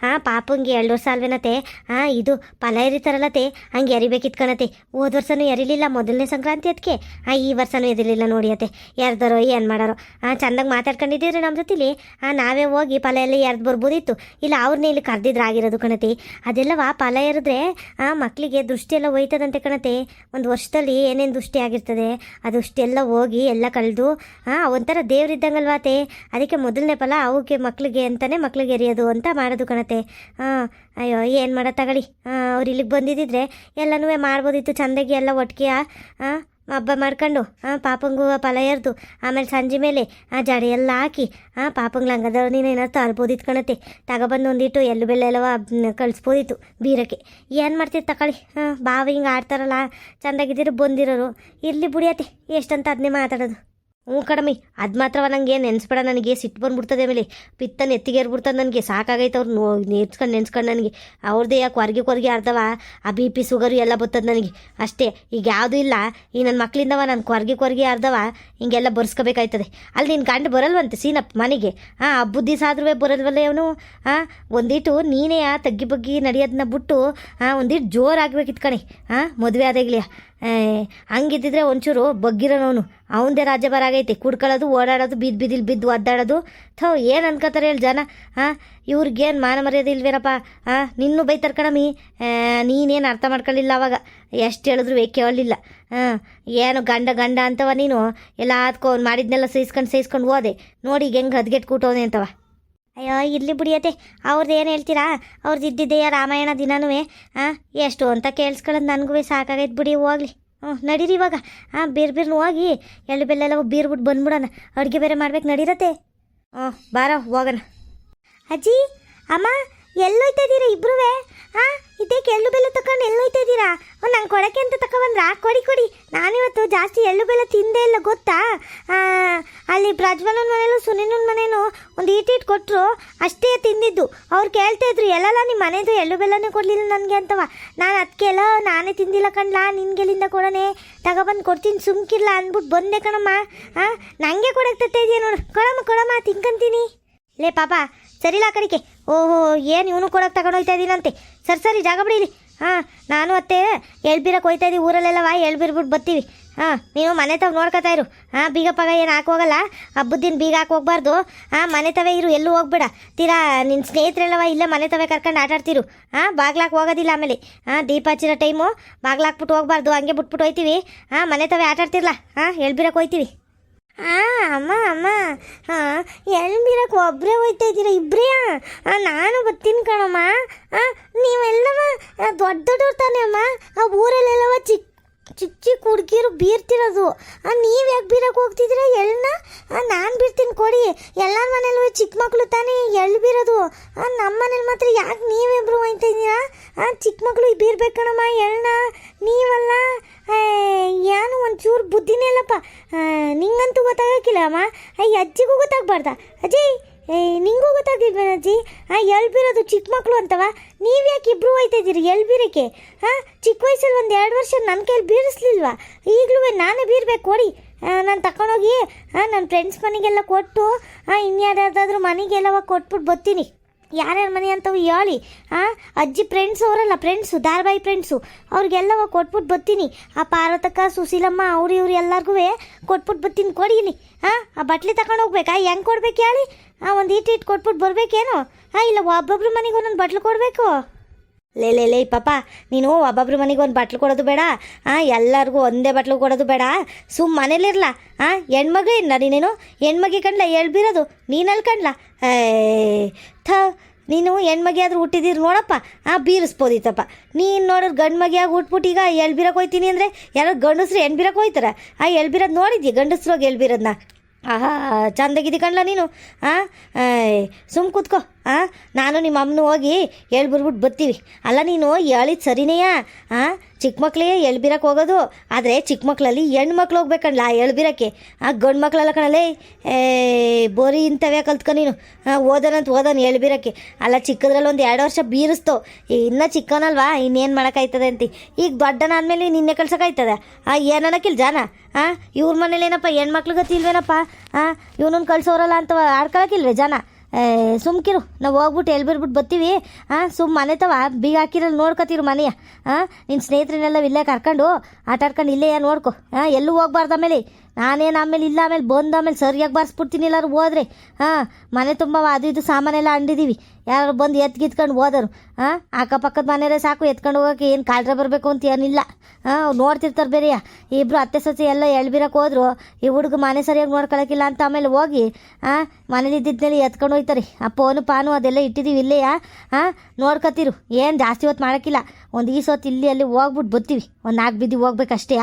ಹಾಂ ಪಾಪಂಗೆ ಎರಡು ವರ್ಷ ಅಲ್ವೇನತ್ತೆ? ಹಾಂ ಇದು ಫಲ ಎರಿತಾರಲ್ಲತ್ತೆ ಹಂಗೆ ಎರಿಬೇಕಿತ್ತು ಕಣತ್ತೆ. ಹೋದ ವರ್ಷನೂ ಎರಿಲಿಲ್ಲ, ಮೊದಲನೇ ಸಂಕ್ರಾಂತಿ ಅದಕ್ಕೆ ಹಾಂ ಈ ವರ್ಷನೂ ಎದಿರಲಿಲ್ಲ ನೋಡಿ ಅತ್ತೆ. ಎರ್ದಾರೋ, ಏನು ಮಾಡಾರೋ. ಹಾಂ ಚೆಂದಾಗಿ ಮಾತಾಡ್ಕೊಂಡಿದ್ದೀರಿ ನಮ್ಮ ಜೊತೆಲಿ? ಹಾಂ ನಾವೇ ಹೋಗಿ ಫಲ ಎಲ್ಲ ಎರ್ದು ಬರ್ಬೋದಿತ್ತು. ಇಲ್ಲ ಅವ್ರನ್ನೇ ಇಲ್ಲಿ ಕರೆದಿದ್ರೆ ಆಗಿರೋದು ಕಣತೆ ಅದೆಲ್ಲವ ಫಲ ಎರಿದ್ರೆ, ಆ ಮಕ್ಕಳಿಗೆ ದೃಷ್ಟಿ ಎಲ್ಲ ಹೋಯ್ತದಂತೆ ಕಣತೆ ಒಂದು ವರ್ಷದಲ್ಲಿ ಏನೇನು ದೃಷ್ಟಿ ಆಗಿರ್ತದೆ ಆ ಅಷ್ಟೆಲ್ಲ ಹೋಗಿ ಎಲ್ಲ ಕಳೆದು ಹಾಂ ಒಂಥರ ದೇವರಿದ್ದಂಗಲ್ವಾತೆ ಅದಕ್ಕೆ ಮೊದಲನೇ ಫಲ ಅವಕ್ಕೆ ಮಕ್ಕಳಿಗೆ ಅಂತಲೇ ಮಕ್ಳಿಗೆ ಎರಿಯೋದು ಅಂತ ಮಾಡೋದು ಕಣತೆ. ಹಾಂ ಅಯ್ಯೋ, ಏನು ಮಾಡೋ ತಗೊಳ್ಳಿ. ಅವ್ರು ಇಲ್ಲಿಗೆ ಬಂದಿದ್ದಿದ್ರೆ ಎಲ್ಲನೂ ಮಾಡ್ಬೋದಿತ್ತು ಚಂದಾಗಿ ಎಲ್ಲ ಒಟ್ಟಿಗೆ ಹಬ್ಬ ಮಾಡ್ಕೊಂಡು ಹಾಂ ಪಾಪಂಗು ಫಲ ಎರೆದು, ಆಮೇಲೆ ಸಂಜೆ ಮೇಲೆ ಆ ಜಡೆ ಎಲ್ಲ ಹಾಕಿ ಹಾಂ ಪಾಪಂಗ್ ನೀನು ನೀನೇನಾದ್ರು ತರ್ಬೋದಿತ್ತು ಕಣತೆ. ತಗೊಬಂದು ಒಂದಿಟ್ಟು ಎಲ್ಲು ಬೆಲ್ಲ ಎಲ್ಲವ ಕಳಿಸ್ಬೋದಿತ್ತು ಬೀರಕ್ಕೆ. ಏನು ಮಾಡ್ತೀರಿ ತಗೊಳ್ಳಿ. ಹಾಂ ಬಾವು ಹಿಂಗೆ ಆಡ್ತಾರಲ್ಲ, ಚಂದಾಗಿದ್ದೀರು ಬಂದಿರೋರು. ಇರಲಿ ಬುಡಿಯತ್ತೆ ಎಷ್ಟಂತ ಅದನ್ನೇ ಮಾತಾಡೋದು. ಹ್ಞೂ ಕಡಮಿ. ಅದು ಮಾತ್ರವ ನನಗೆ ನೆನೆಸ್ಬೇಡ ನನಗೆ. ಸಿಟ್ಟು ಬಂದ್ಬಿಡ್ತದೆ ಆಮೇಲೆ. ಪಿತ್ತ ನೆತ್ತಿಗೇರ್ಬಿಡ್ತದೆ ನನಗೆ. ಸಾಕಾಗೈತೆ ಅವ್ರು ನೋ ನೆನ್ಸ್ಕೊಂಡು ನೆನ್ಸ್ಕೊಂಡು ನನಗೆ. ಅವ್ರದ್ದೇ ಯಾಕೆ ಹೊರ್ಗೆ ಕೊರ್ಗೆ ಅರ್ಧವ ಆ ಬಿ ಪಿ ಶುಗರು ಎಲ್ಲ ಬರ್ತದೆ ನನಗೆ. ಅಷ್ಟೇ. ಈಗ ಯಾವುದೂ ಇಲ್ಲ. ಈ ನನ್ನ ಮಕ್ಕಳಿಂದವ ನಾನು ಕೊರ್ಗೆ ಕೊರ್ಗೆ ಅರ್ಧವ ಹಿಂಗೆಲ್ಲ ಬರ್ಸ್ಕೋಬೇಕಾಯ್ತದೆ. ಅಲ್ಲಿ ನಿನ್ನ ಗಂಡು ಬರಲ್ವಂತೆ ಸೀನಪ್ಪ ಮನೆಗೆ. ಹಾಂ ಹಬ್ಬದ ದಿವಸ ಆದ್ರೂ ಬರಲ್ವಲ್ಲ ಅವನು? ಹಾಂ ಒಂದಿಟ್ಟು ನೀನೇ ತಗ್ಗಿ ಬಗ್ಗಿ ನಡೆಯೋದನ್ನ ಬಿಟ್ಟು ಹಾಂ ಒಂದಿಟ್ಟು ಜೋರಾಗಬೇಕಿತ್ತು ಕಣೆ. ಹಾಂ ಮದುವೆ ಆದಾಗ್ಲಿಯ ಹಂಗಿದ್ದಿದ್ರೆ ಒಂಚೂರು ಬಗ್ಗಿರೋನವನು ಅವಂದೇ ರಾಜ್ಯಭಾರ ಆಗೈತೆ. ಕುಡ್ಕೊಳ್ಳೋದು, ಓಡಾಡೋದು ಬಿದ್ದು ಬಿದ್ದಿಲ್ ಬಿದ್ದು ಒದ್ದಾಡೋದು. ಥೋ, ಏನು ಅನ್ಕೋತಾರೆ ಹೇಳಿ ಜನ? ಹಾಂ ಇವ್ರಿಗೇನು ಮಾನ ಮರ್ಯಾದೆ ಇಲ್ವೇನಪ್ಪ? ಹಾಂ ನಿನ್ನೂ ಬೈತಾರೆ ಕಣಮಿ ನೀನೇನು ಅರ್ಥ ಮಾಡ್ಕೊಳ್ಳಿಲ್ಲ ಅವಾಗ. ಎಷ್ಟು ಹೇಳಿದ್ರು ಕೇಳಲಿಲ್ಲ ಹಾಂ ಏನು ಗಂಡ ಗಂಡ ಅಂತವ ನೀನು? ಎಲ್ಲ ಆದ್ಕೊ, ಅವ್ನು ಮಾಡಿದ್ನೆಲ್ಲ ಸಹಿಸ್ಕೊಂಡು ಸಹಿಸ್ಕೊಂಡು ಹೋದೆ. ನೋಡಿ ಈಗ ಹೆಂಗೆ ಹದ್ಗೆಟ್ಟು ಕೂಟೋದೆ ಅಂತವ. ಅಯ್ಯೋ, ಇರಲಿ ಬಿಡಿಯತ್ತೆ ಅವ್ರದ್ದು ಏನು ಹೇಳ್ತೀರಾ? ಅವ್ರದ್ದು ಇದ್ದಿದ್ದೆಯ ರಾಮಾಯಣ ದಿನನೂ ಹಾಂ ಎಷ್ಟು ಅಂತ ಕೇಳಿಸ್ಕೊಳ್ಳೋದು ನನಗೂ ಸಾಕಾಗೈತೆ ಬಿಡಿ, ಹೋಗ್ಲಿ. ಹ್ಞೂ ನಡೀರಿ ಇವಾಗ. ಹಾಂ ಬೀರ್ ಬೀರ್ನು ಹೋಗಿ. ಎಳ್ಳು ಬೆಲ್ಲೆಲ್ಲ ಬೀರ್ಬಿಟ್ಟು ಬಂದ್ಬಿಡೋಣ. ಅಡುಗೆ ಬೇರೆ ಮಾಡ್ಬೇಕು ನಡೀರತ್ತೆ. ಹ್ಞೂ ಬಾರೋ, ಹೋಗೋಣ. ಅಜ್ಜಿ, ಅಮ್ಮ ಎಲ್ಲೋಯ್ತಾ ಇದ್ದೀರಾ ಇಬ್ರೂ ಹಾಂ ಇದಕ್ಕೆ ಎಳ್ಳು ಬೆಲ್ಲ ತಗೊಂಡು ಎಲ್ಲೋಯ್ತಾ ಇದ್ದೀರಾ ನಂಗೆ ಕೊಡಕ್ಕೆ ಅಂತ ತಗೊಬಂದ್ರಾ ಕೊಡಿ ಕೊಡಿ ನಾನಿವತ್ತು ಜಾಸ್ತಿ ಎಳ್ಳು ಬೆಲ್ಲ ತಿಂದೇ ಇಲ್ಲ ಗೊತ್ತಾ ಆ, ಅಲ್ಲಿ ಪ್ರಜ್ವಲನ ಮನೇಲೂ ಸುನಿಲನ ಮನೇನು ಒಂದು ಈಟಿಟ್ ಕೊಟ್ಟರು ಅಷ್ಟೇ ತಿಂದಿದ್ದು ಅವ್ರು ಕೇಳ್ತಾ ಇದ್ರು ಎಲ್ಲಲ್ಲ ನಿಮ್ಮ ಮನೆದು ಎಳ್ಳು ಬೆಲ್ಲನೇ ಕೊಡಲಿಲ್ಲ ನನಗೆ ಅಂತವ. ನಾನು ಅದಕ್ಕೆಲ್ಲ ನಾನೇ ತಿಂದಿಲ್ಲ ಕಣ್ಲಾ ನಿನ್ಗೆಲ್ಲಿಂದ ಕೊಡೋಣ? ತಗೊಬಂದು ಕೊಡ್ತೀನಿ ಸುಮ್ಕಿಲ್ಲ ಅಂದ್ಬಿಟ್ಟು ಬಂದೆ ಕಣಮ್ಮ. ಹಾಂ ನನಗೆ ಕೊಡಕ್ಕೆ ತತ್ತಾ ಇದೆಯಾ ನೋಡು. ಕೊಡಮ್ಮ ಕೊಡಮ್ಮ ತಿನ್ಕಂತೀನಿ ಲೇ ಪಾಪ ಸರಿಲ್ಲ ಆ ಕಡೆಗೆ ಓಹೋ, ಏನು ಇವನು ಕೊಡಕ್ಕೆ ತಗೊಂಡೋಗ್ತಾ ಇದ್ದೀನಂತೆ ಸರಿ ಸರಿ, ಜಾಗ ಬಿಡಿಲಿ ಹಾಂ, ನಾನು ಅತ್ತೆ ಎಳ್ಬಿರಕ್ಕೆ ಹೋಯ್ತಾ ಇದ್ದೀವಿ ಊರಲ್ಲೆಲ್ಲವ ಎಳ್ಬೀರ್ಬಿಟ್ಟು ಬರ್ತೀವಿ. ಹಾಂ, ನೀವು ಮನೆ ತಾವು ನೋಡ್ಕೊತಾ ಇರು. ಹಾಂ, ಬೀಗ ಪಗ ಏನು ಹಾಕೋಗಲ್ಲ ಹಬ್ಬದ ದಿನ ಬೀಗ ಹಾಕಿ ಹೋಗ್ಬಾರ್ದು. ಹಾಂ, ಮನೆ ತವೇ ಇರು, ಎಲ್ಲೂ ಹೋಗ್ಬೇಡ. ತೀರಾ ನಿನ್ನ ಸ್ನೇಹಿತರೆಲ್ಲವ ಇಲ್ಲೇ ಮನೆ ತವೇ ಕರ್ಕೊಂಡು ಆಟಾಡ್ತಿರು. ಹಾಂ, ಬಾಗ್ಲಾಕ್ ಹೋಗೋದಿಲ್ಲ ಆಮೇಲೆ. ಹಾಂ, ದೀಪ ಹಚ್ಚಿರೋ ಟೈಮು, ಬಾಗ್ಲಾಕ್ಬಿಟ್ಟು ಹೋಗ್ಬಾರ್ದು, ಹಂಗೆ ಬಿಟ್ಬಿಟ್ಟು ಹೋಯ್ತೀವಿ. ಹಾಂ, ಮನೆ ತವೇ ಆಟಾಡ್ತಿರ್ಲ? ಹಾಂ ಎಳ್ಬೀರಕ್ಕೆ ಹೋಯ್ತೀವಿ ಹಾಂ ಅಮ್ಮ ಅಮ್ಮ. ಹಾಂ ಎಲ್ಲಿ ಬೀರಕ್ಕೆ ಒಬ್ಬರೇ ಹೋಯ್ತಾ ಇದ್ದೀರಾ? ಇಬ್ಬರೇ ನಾನು ಬರ್ತೀನಿ ಕಣಮ್ಮ. ಹಾಂ ನೀವೆಲ್ಲವ ಆ, ದೊಡ್ಡ ದೊಡ್ಡವ್ರು ತಾನೇ ಅಮ್ಮ. ಆ ಊರಲ್ಲೆಲ್ಲವ ಚಿಕ್ಕ ಚಿಕ್ಕ ಚಿಕ್ಕ ಹುಡುಗಿರು ಬೀರ್ತಿರೋದು ನೀವು ಯಾಕೆ ಬೀರಕ್ಕೆ ಹೋಗ್ತಿದ್ದೀರಾ ಎಳ್ಳನ್ನ ನಾನು ಬೀರ್ತೀನಿ ಕೊಡಿ. ಎಲ್ಲರ ಮನೇಲೂ ಚಿಕ್ಕ ಮಕ್ಕಳು ತಾನೇ ಎಳ್ಳು ಬೀರೋದು. ನಮ್ಮ ಮನೇಲಿ ಮಾತ್ರ ಯಾಕೆ ನೀವಿಬ್ರು ಆ, ಚಿಕ್ಕ ಮಕ್ಕಳು ಬೀರ್ಬೇಕಣಮ್ಮ ಎಳ್ಳನ್ನ ನೀವಲ್ಲ? ಏನು ಒಂಚೂರು ಬುದ್ಧಿನೇ ಇಲ್ಲಪ್ಪ. ನಿಂಗಂತೂ ಗೊತ್ತಾಗಕ್ಕಿಲ್ಲ ಅಮ್ಮ ಅಯ್ಯ ಅಜ್ಜಿಗೂ ಗೊತ್ತಾಗಬಾರ್ದ. ಅಜ್ಜಿ ನಿಂಗೂ ಗೊತ್ತಾಗಿಲ್ವೇನ ಅಜ್ಜಿ ಹಾಂ ಎಲ್ಬಿರೋದು ಚಿಕ್ಕ ಮಕ್ಕಳು ಅಂತವ? ನೀವು ಯಾಕೆ ಇಬ್ಬರು ಹೋಯ್ತಾ ಇದ್ದೀರಿ ಎಲ್ಬಿರಕ್ಕೆ? ಹಾಂ ಚಿಕ್ಕ ವಯಸ್ಸಲ್ಲಿ ಒಂದು ಎರಡು ವರ್ಷ ನನ್ನ ಕೈಲಿ ಬೀರಿಸ್ಲಿಲ್ವಾ? ಈಗಲೂ ನಾನೇ ಬೀರ್ಬೇಕು ಕೊಡಿ ನಾನು ತಗೊಂಡೋಗಿ ಹಾಂ ನನ್ನ ಫ್ರೆಂಡ್ಸ್ ಮನೆಗೆಲ್ಲ ಕೊಟ್ಟು ಹಾಂ ಇನ್ಯಾರ್ದಾದ್ರೂ ಮನೆಗೆಲ್ಲವ ಕೊಟ್ಬಿಟ್ಟು ಬರ್ತೀನಿ. ಯಾರ್ಯಾರ ಮನೆ ಅಂತವು ಹೇಳಿ. ಹಾಂ ಅಜ್ಜಿ ಫ್ರೆಂಡ್ಸ್ ಅವರಲ್ಲ ಫ್ರೆಂಡ್ಸು ಧಾರಾವಾಹಿ ಫ್ರೆಂಡ್ಸು ಅವ್ರಿಗೆಲ್ಲವ ಕೊಟ್ಬಿಟ್ಟು ಬರ್ತೀನಿ. ಆ, ಪಾರ್ವತಕ್ಕ, ಸುಶೀಲಮ್ಮ, ಅವ್ರು ಇವ್ರು ಎಲ್ಲರಿಗೂ ಕೊಟ್ಬಿಟ್ಟು ಬರ್ತೀನಿ, ಕೊಡೀನಿ. ಹಾಂ ಆ, ಬಟ್ಲಿ ತಗೊಂಡು ಹೋಗ್ಬೇಕಾ? ಹೆಂಗೆ ಕೊಡ್ಬೇಕು ಹೇಳಿ? ಹಾಂ ಒಂದು ಇಟ್ಟು ಇಟ್ಟು ಕೊಟ್ಬಿಟ್ಟು ಬರಬೇಕೇನು? ಹಾಂ ಇಲ್ಲ, ಒಬ್ಬೊಬ್ರು ಮನೆಗೆ ಒಂದೊಂದು ಬಟ್ಲು ಕೊಡಬೇಕು. ಲೇ ಲೇ ಲೇ, ಪಾಪ, ನೀನು ಒಬ್ಬೊಬ್ರ ಮನೆಗೆ ಒಂದು ಬಟ್ಲು ಕೊಡೋದು ಬೇಡ. ಹಾಂ ಎಲ್ಲರಿಗೂ ಒಂದೇ ಬಟ್ಲು ಕೊಡೋದು ಬೇಡ. ಸುಮ್ಮ ಮನೇಲಿರಲ ಹಾಂ ಹೆಣ್ಮಗ ಇಲ್ಲ ನೀನೇನು? ಹೆಣ್ಮಗಿ ಕಣ್ಲ ಹೇಳ್ಬಿರೋದು ನೀನಲ್ಲಿ ಕಣ್ಲ ಥ, ನೀನು ಹೆಣ್ಮಗಿ ಆದರೂ ಹುಟ್ಟಿದಿರು ನೋಡಪ್ಪ. ಆ, ಬೀರಿಸ್ಬೋದಿತ್ತಪ್ಪ. ನೀನು ನೋಡೋರು ಗಂಡು ಮಗಿಯಾಗಿ ಹುಟ್ಬಿಟ್ಟು ಈಗ ಎಳ್ಬಿರೋಕೆ ಹೋಯ್ತೀನಿ ಅಂದರೆ ಯಾರೋ ಗಂಡಸ್ರು ಹೆಣ್ಬಿರೋಕೆ ಹೋಯ್ತಾರೆ. ಆ, ಎಳ್ಬಿರೋದು ನೋಡಿದ್ಯಾ? ಗಂಡಸ್ರೋಗಿ ಎಳ್ಬಿರೋದನ್ನ ಆಹಾ ಚಂದಾಗಿದ್ದಿ ಕಣ್ಲ ನೀನು? ಹಾಂ ಸುಮ್ ಕೂತ್ಕೋ. ಹಾಂ ನಾನು ನಿಮ್ಮ ಅಮ್ಮನ ಹೋಗಿ ಹೇಳ್ಬಿಡ್ಬಿಟ್ಟು ಬರ್ತೀವಿ ಅಲ್ಲ ನೀನು ಹೇಳಿದ್ ಸರಿನೇಯ? ಹಾಂ ಚಿಕ್ಕ ಮಕ್ಕಳೇ ಎಳ್ಬಿರಕ್ಕೆ ಹೋಗೋದು. ಆದರೆ ಚಿಕ್ಕ ಮಕ್ಕಳಲ್ಲಿ ಹೆಣ್ಮಕ್ಳು ಹೋಗ್ಬೇಕಣ್ಣ ಎಳ್ಬಿರಕ್ಕೆ ಆ ಗಂಡು ಮಕ್ಕಳೆಲ್ಲ ಕಣಲೇ. ಏ, ಬೋರಿ ಇಂಥವೇ ಕಲ್ತ್ಕೊ ನೀನು. ಓದನಂತ ಓದೋನು ಎಳ್ಬಿರಕ್ಕೆ ಅಲ್ಲ ಚಿಕ್ಕದ್ರಲ್ಲಿ ಒಂದು ಎರಡು ವರ್ಷ ಬೀರಿಸ್ತು. ಇನ್ನೂ ಚಿಕ್ಕನಲ್ವಾ ಇನ್ನೇನು ಮಾಡೋಕ್ಕಾಯ್ತದೆ ಅಂತ. ಈಗ ದೊಡ್ಡನಾದ್ಮೇಲೆ ನಿನ್ನೆ ಕಳ್ಸೋಕ್ಕಾಯ್ತದೆ ಆ ಏನನ್ನಕ್ಕಿಲ್ಲ ಜಾನ? ಹಾಂ ಇವ್ರ ಮನೇಲಿ ಏನಪ್ಪ ಹೆಣ್ಮಕ್ಳಿಗೆ ಗತಿಲ್ವೇನಪ್ಪ ಹಾಂ ಇವನನ್ನು ಕಳ್ಸೋರಲ್ಲ ಅಂತ ಆಡ್ಕೊಳಕ್ಕಿಲ್ವೇ ಜನ? ಸುಮ್ಕಿರು ನಾವು ಹೋಗ್ಬಿಟ್ಟು ಎಲ್ಬಿರ್ಬಿಟ್ಟು ಬರ್ತೀವಿ. ಹಾಂ ಸುಮ್ಮ ಮನೆ ತವ, ಬೀಗ ಹಾಕಿರಲ್ಲಿ ನೋಡ್ಕೊತೀರು ಮನೆಯ. ಹಾಂ ನಿನ್ನ ಸ್ನೇಹಿತರನ್ನೆಲ್ಲ ಇಲ್ಲೇ ಕರ್ಕೊಂಡು ಆಟಾಡ್ಕೊಂಡು ಇಲ್ಲೇ ನೋಡ್ಕೊ. ಹಾಂ ಎಲ್ಲೂ ಹೋಗ್ಬಾರ್ದು ಆಮೇಲೆ. ನಾನೇನು ಆಮೇಲೆ ಇಲ್ಲ ಆಮೇಲೆ ಬಂದು ಆಮೇಲೆ ಸರಿಯಾಗಿ ಬಾರಿಸ್ಬಿಡ್ತೀನಿ ಎಲ್ಲರೂ ಹೋದ್ರೆ. ಹಾಂ, ಮನೆ ತುಂಬ ಅದು ಇದು ಸಾಮಾನೆಲ್ಲ ಅಂಡಿದ್ದೀವಿ ಯಾರು ಬಂದು ಎತ್ತು ಗಿತ್ಕೊಂಡು ಹೋದರು. ಹಾಂ, ಅಕ್ಕಪಕ್ಕದ ಮನೆಯಲ್ಲೇ ಸಾಕು, ಎತ್ಕೊಂಡು ಹೋಗೋಕೆ ಏನು ಕಾಲ್ರೆ ಬರಬೇಕು ಅಂತ ಏನಿಲ್ಲ. ಹಾಂ ನೋಡ್ತಿರ್ತಾರೆ ಬೇರೆಯ. ಇಬ್ಬರು ಅತ್ತೆ ಸೊಸೆ ಎಲ್ಲ ಎಳ್ಬಿರಕ್ಕೆ ಹೋದ್ರು. ಈ ಹುಡುಗ ಮನೆ ಸರಿಯಾಗಿ ನೋಡ್ಕೊಳಕ್ಕಿಲ್ಲ ಅಂತ ಆಮೇಲೆ ಹೋಗಿ, ಹಾಂ, ಮನೇಲಿ ಇದ್ದಿದ್ಮೇಲೆ ಎತ್ಕೊಂಡು ಹೋಯ್ತಾರೆ. ಆ ಫೋನು ಪಾನು ಅದೆಲ್ಲ ಇಟ್ಟಿದ್ದೀವಿ ಇಲ್ಲೆಯಾ? ಹಾಂ ನೋಡ್ಕೊತಿರು ಏನು ಜಾಸ್ತಿ ಹೊತ್ತು ಮಾಡೋಕ್ಕಿಲ್ಲ ಒಂದು ಈ ಸೊತ್ತು ಇಲ್ಲಿ ಅಲ್ಲಿ ಹೋಗ್ಬಿಟ್ಟು ಬರ್ತೀವಿ ಒಂದು ನಾಲ್ಕು ಬಿದ್ದು ಹೋಗ್ಬೇಕಷ್ಟೇ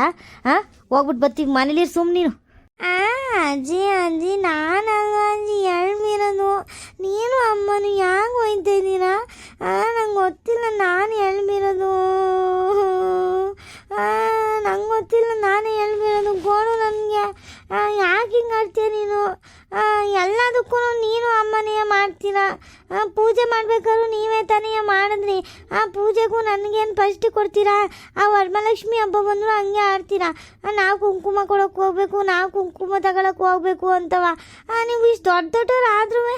ಹಾಂ ಹೋಗ್ಬಿಟ್ಟು ಬರ್ತೀವಿ ಮನೇಲಿ ಸುಮ್ಮ ನೀನು ಅಜ್ಜಿ ಅಜ್ಜಿ, ನಾನು ಅಜ್ಜಿ ಎಳ್ಮಿರೋದು ನೀನು ಅಮ್ಮನು ಯಾಕೆ ಹೋಯ್ತಾ ನಂಗೆ ಗೊತ್ತಿಲ್ಲ ನಾನು ಎಳ್ಮಿರೋದು ನಂಗೆ ಗೊತ್ತಿಲ್ಲ ನಾನೇ ಎಳ್ಮಿರೋದು ಗೋಡು ನನಗೆ. ಯಾಕೆ ಹಿಂಗೆ ಆಡ್ತೀಯ ನೀನು? ಎಲ್ಲದಕ್ಕೂ ನೀನು ಅಮ್ಮನೇ ಮಾಡ್ತೀರಾ? ಪೂಜೆ ಮಾಡಬೇಕಾದ್ರು ನೀವೇ ತಾನೇ ಮಾಡಿದ್ರಿ. ಆ, ಪೂಜೆಗೂ ನನಗೇನು ಫಸ್ಟ್ ಕೊಡ್ತೀರಾ? ಆ, ವರಮಹಾಲಕ್ಷ್ಮಿ ಹಬ್ಬ ಬಂದರೂ ಹಂಗೆ ಆಡ್ತೀರಾ? ನಾವು ಕುಂಕುಮ ಕೊಡೋಕೆ ಹೋಗ್ಬೇಕು, ನಾವು ಕುಂಕುಮ ತಗೊಳಕ್ಕೆ ಹೋಗ್ಬೇಕು ಅಂತವ? ನೀವು ಇಷ್ಟು ದೊಡ್ಡ ದೊಡ್ಡವ್ರು ಆದ್ರೂ